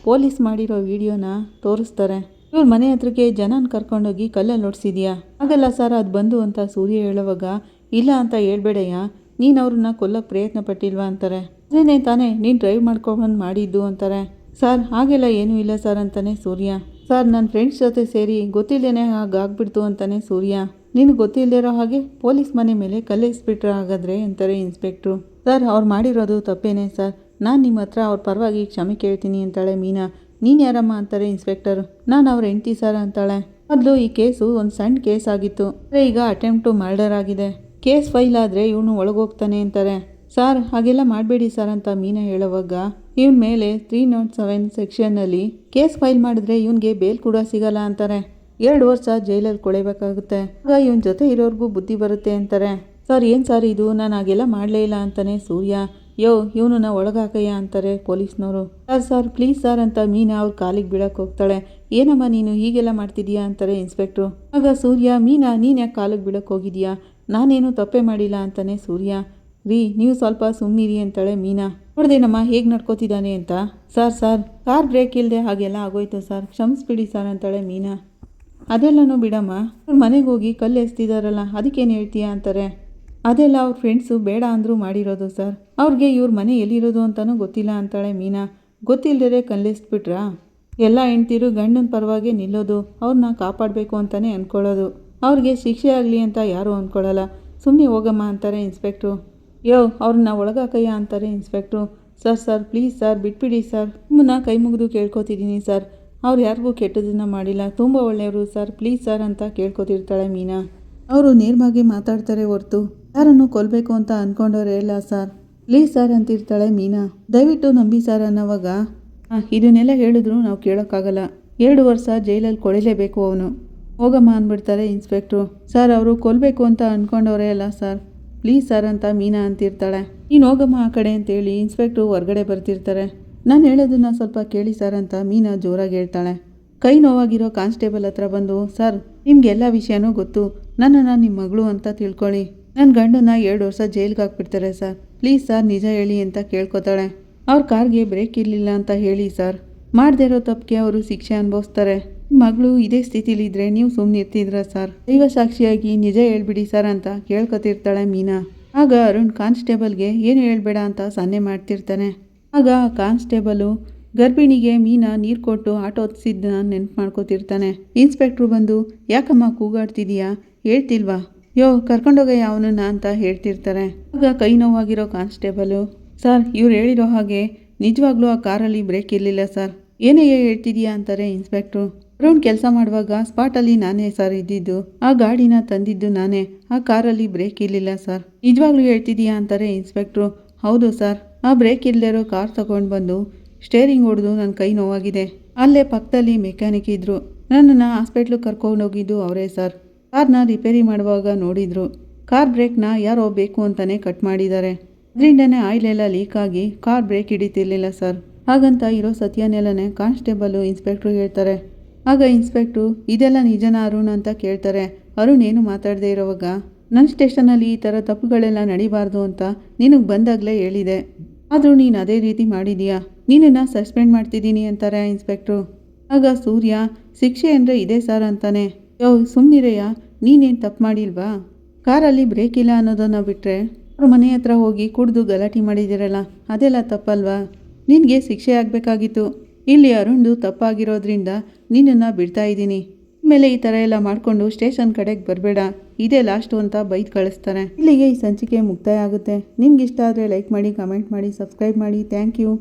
ಪೊಲೀಸ್ ಮಾಡಿರೋ ವಿಡಿಯೋನ ತೋರಿಸ್ತಾರೆ. ಇವ್ರ ಮನೆ ಹತ್ರಕ್ಕೆ ಜನನ ಕರ್ಕೊಂಡೋಗಿ ಕಲ್ಲಲ್ಲಿ ಹೊಡ್ಸಿದ್ಯಾ ಆಗಲ್ಲ ಸರ್, ಅದು ಬಂದು ಅಂತ ಸೂರ್ಯ ಹೇಳುವಾಗ, ಇಲ್ಲ ಅಂತ ಹೇಳ್ಬೇಡಯ್ಯ, ನೀನು ಅವ್ರನ್ನ ಕೊಲ್ಲಕ್ಕೆ ಪ್ರಯತ್ನ ಪಟ್ಟಿಲ್ವಾ ಅಂತಾರೆ. ಅದೇನೇ ತಾನೇ, ನೀನು ಡ್ರೈವ್ ಮಾಡ್ಕೊಂಡು ಮಾಡಿದ್ದು ಅಂತಾರೆ. ಸರ್, ಹಾಗೆಲ್ಲ ಏನೂ ಇಲ್ಲ ಸರ್ ಅಂತಾನೆ ಸೂರ್ಯ. ಸರ್ ನನ್ನ ಫ್ರೆಂಡ್ಸ್ ಜೊತೆ ಸೇರಿ ಗೊತ್ತಿಲ್ಲದೇನೆ ಹಾಗಾಗ್ಬಿಡ್ತು ಅಂತಾನೆ ಸೂರ್ಯ. ನಿನಗೆ ಗೊತ್ತಿಲ್ಲದಿರೋ ಹಾಗೆ ಪೊಲೀಸ್ ಮನೆ ಮೇಲೆ ಕಲ್ಲೆಸ್ಬಿಟ್ರೆ ಹಾಗಾದರೆ ಅಂತಾರೆ ಇನ್ಸ್ಪೆಕ್ಟ್ರು. ಸರ್, ಅವ್ರು ಮಾಡಿರೋದು ತಪ್ಪೇನೆ ಸರ್. ನಾನು ನಿಮ್ಮ ಹತ್ರ ಅವ್ರ ಪರವಾಗಿ ಕ್ಷಮೆ ಕೇಳ್ತೀನಿ ಅಂತಾಳೆ ಮೀನಾ. ನೀನು ಯಾರಮ್ಮ ಅಂತಾರೆ ಇನ್ಸ್ಪೆಕ್ಟರ್. ನಾನು ಅವ್ರ ಹೆಂಡ್ತಿ ಸರ್ ಅಂತಾಳೆ. ಮೊದಲು ಈ ಕೇಸು ಒಂದು ಸಣ್ಣ ಕೇಸ್ ಆಗಿತ್ತು. ಆದರೆ ಈಗ ಅಟೆಂಪ್ಟು ಮರ್ಡರ್ ಆಗಿದೆ. ಕೇಸ್ ಫೈಲ್ ಆದರೆ ಇವನು ಒಳಗೋಗ್ತಾನೆ ಅಂತಾರೆ. ಸರ್, ಹಾಗೆಲ್ಲ ಮಾಡಬೇಡಿ ಸರ್ ಅಂತ ಮೀನಾ ಹೇಳುವಾಗ ಇವನ ಮೇಲೆ ತ್ರೀ ನಾಟ್ ಸೆವೆನ್ ಸೆಕ್ಷನ್ನಲ್ಲಿ ಕೇಸ್ ಫೈಲ್ ಮಾಡಿದ್ರೆ ಇವನಿಗೆ ಬೇಲ್ ಕೂಡ ಸಿಗಲ್ಲ ಅಂತಾರೆ. ಎರಡು ವರ್ಷ ಜೈಲಲ್ಲಿ ಕೊಳೆಬೇಕಾಗುತ್ತೆ. ಆಗ ಇವನ ಜೊತೆ ಇರೋರ್ಗೂ ಬುದ್ಧಿ ಬರುತ್ತೆ ಅಂತಾರೆ. ಸರ್, ಏನು ಸರ್ ಇದು? ನಾನು ಹಾಗೆಲ್ಲ ಮಾಡಲೇ ಇಲ್ಲ ಅಂತಾನೆ ಸೂರ್ಯ. ಯೋ, ಇವನನ್ನ ಒಳಗಾಕಯ್ಯ ಅಂತಾರೆ ಪೊಲೀಸ್ನವರು. ಸರ್ ಸರ್, ಪ್ಲೀಸ್ ಸರ್ ಅಂತ ಮೀನಾ ಅವ್ರ ಕಾಲಿಗೆ ಬೀಳಕ್ಕೆ ಹೋಗ್ತಾಳೆ. ಏನಮ್ಮ ನೀನು? ಹೀಗೆಲ್ಲ ಮಾಡ್ತಿದ್ಯಾ ಅಂತಾರೆ ಇನ್ಸ್ಪೆಕ್ಟ್ರು. ಆಗ ಸೂರ್ಯ, ಮೀನಾ, ನೀನು ಯಾಕೆ ಕಾಲಿಗೆ ಬೀಳಕ್ಕೆ ಹೋಗಿದ್ಯಾ? ನಾನೇನು ತಪ್ಪೇ ಮಾಡಿಲ್ಲ ಅಂತಾನೆ ಸೂರ್ಯ. ರೀ, ನೀವು ಸ್ವಲ್ಪ ಸುಮ್ಮನಿರಿ ಅಂತಾಳೆ ಮೀನಾ. ನೋಡ್ದೇನಮ್ಮ, ಹೇಗೆ ನಡ್ಕೋತಿದ್ದಾನೆ ಅಂತ. ಸರ್ ಸರ್, ಕಾರ್ ಬ್ರೇಕ್ ಇಲ್ಲದೆ ಹಾಗೆಲ್ಲ ಆಗೋಯ್ತು ಸರ್. ಕ್ಷಮಿಸ್ಬಿಡಿ ಸರ್ ಅಂತಾಳೆ ಮೀನಾ. ಅದೆಲ್ಲನೂ ಬಿಡಮ್ಮ. ಅವ್ರ ಮನೆಗೆ ಹೋಗಿ ಕಲ್ಲು ಎಸ್ತಿದಾರಲ್ಲ, ಅದಕ್ಕೇನು ಹೇಳ್ತೀಯಾ ಅಂತಾರೆ. ಅದೆಲ್ಲ ಅವ್ರ ಫ್ರೆಂಡ್ಸು ಬೇಡ ಅಂದರೂ ಮಾಡಿರೋದು ಸರ್. ಅವ್ರಿಗೆ ಇವ್ರ ಮನೆ ಎಲ್ಲಿರೋದು ಅಂತಲೂ ಗೊತ್ತಿಲ್ಲ ಅಂತಾಳೆ ಮೀನಾ. ಗೊತ್ತಿಲ್ಲದೆ ಕಲ್ಲೆಸ್ಬಿಟ್ರಾ ಎಲ್ಲ ಹೆಂಡ್ತಿರು ಗಂಡನ ಪರವಾಗಿ ನಿಲ್ಲೋದು ಅವ್ರನ್ನ ಕಾಪಾಡಬೇಕು ಅಂತಲೇ ಅಂದ್ಕೊಳ್ಳೋದು ಅವ್ರಿಗೆ ಶಿಕ್ಷೆ ಆಗಲಿ ಅಂತ ಯಾರೂ ಅಂದ್ಕೊಳ್ಳಲ್ಲ ಸುಮ್ಮನೆ ಹೋಗಮ್ಮ ಅಂತಾರೆ ಇನ್ಸ್ಪೆಕ್ಟ್ರು. ಯೋ ಅವ್ರನ್ನ ಒಳಗಾಕಯ್ಯ ಅಂತಾರೆ inspector. Sir sir, please sir, ಬಿಟ್ಬಿಡಿ ಸರ್. ನಿಮ್ಮನ್ನ ಕೈ ಮುಗಿದು ಕೇಳ್ಕೊತಿದ್ದೀನಿ ಸರ್. ಅವ್ರು ಯಾರಿಗೂ ಕೆಟ್ಟದನ್ನು ಮಾಡಿಲ್ಲ. ತುಂಬ ಒಳ್ಳೆಯವರು ಸರ್. ಪ್ಲೀಸ್ ಸರ್ ಅಂತ ಕೇಳ್ಕೊತಿರ್ತಾಳೆ ಮೀನಾ. ಅವರು ನೇರವಾಗಿ ಮಾತಾಡ್ತಾರೆ ಹೊರತು. ಯಾರನ್ನು ಕೊಲ್ಲಬೇಕು ಅಂತ ಅಂದ್ಕೊಂಡವ್ರೆ ಇಲ್ಲ ಸರ್. ಪ್ಲೀಸ್ ಸರ್ ಅಂತಿರ್ತಾಳೆ ಮೀನಾ. ದಯವಿಟ್ಟು ನಂಬಿ ಸರ್ ಅನ್ನೋವಾಗ "ಆ, ಇದನ್ನೆಲ್ಲ ಹೇಳಿದ್ರು ನಾವು ಕೇಳೋಕ್ಕಾಗಲ್ಲ. ಎರಡು ವರ್ಷ ಜೈಲಲ್ಲಿ ಕೊಳಿಲೇಬೇಕು ಅವನು. ಹೋಗಮ್ಮ ಅಂದ್ಬಿಡ್ತಾರೆ ಇನ್ಸ್ಪೆಕ್ಟ್ರು. ಸರ್ ಅವರು ಕೊಲ್ಲಬೇಕು ಅಂತ ಅಂದ್ಕೊಂಡವ್ರೆ ಅಲ್ಲ ಸರ್. ಪ್ಲೀಸ್ ಸರ್ ಅಂತ ಮೀನಾ ಅಂತಿರ್ತಾಳೆ. ನೀನು ಹೋಗಮ್ಮ ಆ ಕಡೆ ಅಂತೇಳಿ ಇನ್ಸ್ಪೆಕ್ಟ್ರು ಹೊರಗಡೆ ಬರ್ತಿರ್ತಾರೆ. ನಾನು ಹೇಳೋದನ್ನ ಸ್ವಲ್ಪ ಕೇಳಿ ಸರ್ ಅಂತ ಮೀನಾ ಜೋರಾಗಿ ಹೇಳ್ತಾಳೆ. ಕೈ ನೋವಾಗಿರೋ ಕಾನ್ಸ್ಟೇಬಲ್ ಹತ್ರ ಬಂದು, ಸರ್, ನಿಮ್ಗೆಲ್ಲ ವಿಷಯನೂ ಗೊತ್ತು. ನನ್ನನ್ನು ನಿಮ್ಮ ಮಗಳು ಅಂತ ತಿಳ್ಕೊಳ್ಳಿ. ನನ್ನ ಗಂಡನ ಎರಡು ವರ್ಷ ಜೈಲ್ಗೆ ಹಾಕ್ಬಿಡ್ತಾರೆ ಸರ್. ಪ್ಲೀಸ್ ಸರ್, ನಿಜ ಹೇಳಿ ಅಂತ ಕೇಳ್ಕೊತಾಳೆ. ಅವ್ರ ಕಾರ್ಗೆ ಬ್ರೇಕ್ ಇರಲಿಲ್ಲ ಅಂತ ಹೇಳಿ ಸರ್. ಮಾಡದೇ ಇರೋ ತಪ್ಪಿಗೆ ಅವರು ಶಿಕ್ಷೆ ಅನುಭವಿಸ್ತಾರೆ. ಮಗಳು ಇದೇ ಸ್ಥಿತಿಲಿದ್ರೆ ನೀವು ಸುಮ್ಮನೆ ಇರ್ತಿದ್ರ ಸರ್? ದೈವ ಸಾಕ್ಷಿಯಾಗಿ ನಿಜ ಹೇಳ್ಬಿಡಿ ಸರ್ ಅಂತ ಕೇಳ್ಕೊತಿರ್ತಾಳೆ ಮೀನಾ. ಆಗ ಅರುಣ್ ಕಾನ್ಸ್ಟೇಬಲ್ಗೆ, ಏನು ಹೇಳ್ಬೇಡ ಅಂತ ಸನ್ನೆ ಮಾಡ್ತಿರ್ತಾನೆ. ಆಗ ಕಾನ್ಸ್ಟೇಬಲು ಗರ್ಭಿಣಿಗೆ ಮೀನಾ ನೀರು ಕೊಟ್ಟು ಆಟೋ ಹತ್ತಿಸಿದ್ದನ್ನ ನೆನ್ಪು ಮಾಡ್ಕೋತಿರ್ತಾನೆ. ಇನ್ಸ್ಪೆಕ್ಟ್ರು ಬಂದು, ಯಾಕಮ್ಮ ಕೂಗಾಡ್ತಿದೀಯಾ? ಹೇಳ್ತಿಲ್ವಾ? ಯೋ, ಕರ್ಕೊಂಡೋಗಯ್ಯ ಅವನನ್ನ ಅಂತ ಹೇಳ್ತಿರ್ತಾರೆ. ಆಗ ಕೈ ನೋವಾಗಿರೋ ಕಾನ್ಸ್ಟೇಬಲು, ಸರ್, ಇವ್ರು ಹೇಳಿರೋ ಹಾಗೆ ನಿಜವಾಗ್ಲೂ ಆ ಕಾರಲ್ಲಿ ಬ್ರೇಕ್ ಇರಲಿಲ್ಲ ಸರ್. ಏನೇ ಹೇಳ್ತಿದೀಯಾ? ಅಂತಾರೆ ಇನ್ಸ್ಪೆಕ್ಟ್ರು. ಅರೌಂಡ್ ಕೆಲಸ ಮಾಡುವಾಗ ಸ್ಪಾಟಲ್ಲಿ ನಾನೇ ಸರ್ ಇದ್ದಿದ್ದು. ಆ ಗಾಡಿನ ತಂದಿದ್ದು ನಾನೇ. ಆ ಕಾರಲ್ಲಿ ಬ್ರೇಕ್ ಇರಲಿಲ್ಲ ಸರ್. ನಿಜವಾಗ್ಲೂ ಹೇಳ್ತಿದೀಯಾ? ಅಂತಾರೆ ಇನ್ಸ್ಪೆಕ್ಟ್ರು. ಹೌದು ಸರ್. ಆ ಬ್ರೇಕ್ ಇಲ್ಲದಿರೋ ಕಾರ್ ತಗೊಂಡು ಬಂದು ಸ್ಟೇರಿಂಗ್ ಹೊಡೆದು ನನ್ನ ಕೈ ನೋವಾಗಿದೆ. ಅಲ್ಲೇ ಪಕ್ಕದಲ್ಲಿ ಮೆಕ್ಯಾನಿಕ್ ಇದ್ದರು ನನ್ನನ್ನು ಹಾಸ್ಪಿಟ್ಲಿಗೆ ಕರ್ಕೊಂಡೋಗಿದ್ದು ಅವರೇ ಸರ್. ಕಾರ್ನ ರಿಪೇರಿ ಮಾಡುವಾಗ ನೋಡಿದರು. ಕಾರ್ ಬ್ರೇಕ್ನ ಯಾರೋ ಬೇಕು ಅಂತಲೇ ಕಟ್ ಮಾಡಿದ್ದಾರೆ. ಅದರಿಂದನೇ ಆಯಿಲ್ ಎಲ್ಲ ಲೀಕ್ ಆಗಿ ಕಾರ್ ಬ್ರೇಕ್ ಹಿಡಿತಿರ್ಲಿಲ್ಲ ಸರ್. ಹಾಗಂತ ಇರೋ ಸತ್ಯನೆಲ್ಲನೇ ಕಾನ್ಸ್ಟೇಬಲು ಇನ್ಸ್ಪೆಕ್ಟ್ರು ಹೇಳ್ತಾರೆ. ಆಗ ಇನ್ಸ್ಪೆಕ್ಟ್ರು, ಇದೆಲ್ಲ ನಿಜನ ಅರುಣ್ ಅಂತ ಕೇಳ್ತಾರೆ. ಅರುಣ್ ಏನು ಮಾತಾಡದೇ ಇರೋವಾಗ? ನನ್ನ ಸ್ಟೇಷನಲ್ಲಿ ಈ ಥರ ತಪ್ಪುಗಳೆಲ್ಲ ನಡಿಬಾರ್ದು ಅಂತ ನಿನಗೆ ಬಂದಾಗಲೇ ಹೇಳಿದೆ. ಆದರೂ ನೀನು ಅದೇ ರೀತಿ ಮಾಡಿದೀಯಾ? ನೀನನ್ನು ಸಸ್ಪೆಂಡ್ ಮಾಡ್ತಿದ್ದೀನಿ ಅಂತಾರೆ ಇನ್ಸ್ಪೆಕ್ಟ್ರು. ಆಗ ಸೂರ್ಯ, ಶಿಕ್ಷೆ ಅಂದರೆ ಇದೆ ಸರ್ ಅಂತಾನೆ. ಯೋ ಸುಮ್ಮನಿರಯ್ಯ ನೀನೇನು ತಪ್ಪು ಮಾಡಿಲ್ವಾ? ಕಾರಲ್ಲಿ ಬ್ರೇಕ್ ಇಲ್ಲ ಅನ್ನೋದನ್ನು ಬಿಟ್ಟರೆ ಅವ್ರ ಮನೆ ಹತ್ರ ಹೋಗಿ ಕುಡಿದು ಗಲಾಟೆ ಮಾಡಿದಿರಲ್ಲ, ಅದೆಲ್ಲ ತಪ್ಪಲ್ವಾ? ನಿನಗೆ ಶಿಕ್ಷೆ ಆಗಬೇಕಾಗಿತ್ತು. ಇಲ್ಲಿ ಅರುಣ್ದು ತಪ್ಪಾಗಿರೋದ್ರಿಂದ ನಿನ್ನನ್ನು ಬಿಡ್ತಾ ಇದ್ದೀನಿ. ಮೇಲೆ ಈ ಥರ ಎಲ್ಲ ಮಾಡಿಕೊಂಡು ಸ್ಟೇಷನ್ ಕಡೆಗೆ ಬರಬೇಡ. ಇದೇ ಲಾಸ್ಟು ಅಂತ ಬೈದು ಕಳಿಸ್ತಾರೆ. ಇಲ್ಲಿಗೆ ಈ ಸಂಚಿಕೆ ಮುಕ್ತಾಯ ಆಗುತ್ತೆ. ನಿಮ್ಗೆ ಇಷ್ಟ ಆದರೆ ಲೈಕ್ ಮಾಡಿ ಕಮೆಂಟ್ ಮಾಡಿ ಸಬ್ಸ್ಕ್ರೈಬ್ ಮಾಡಿ. Thank you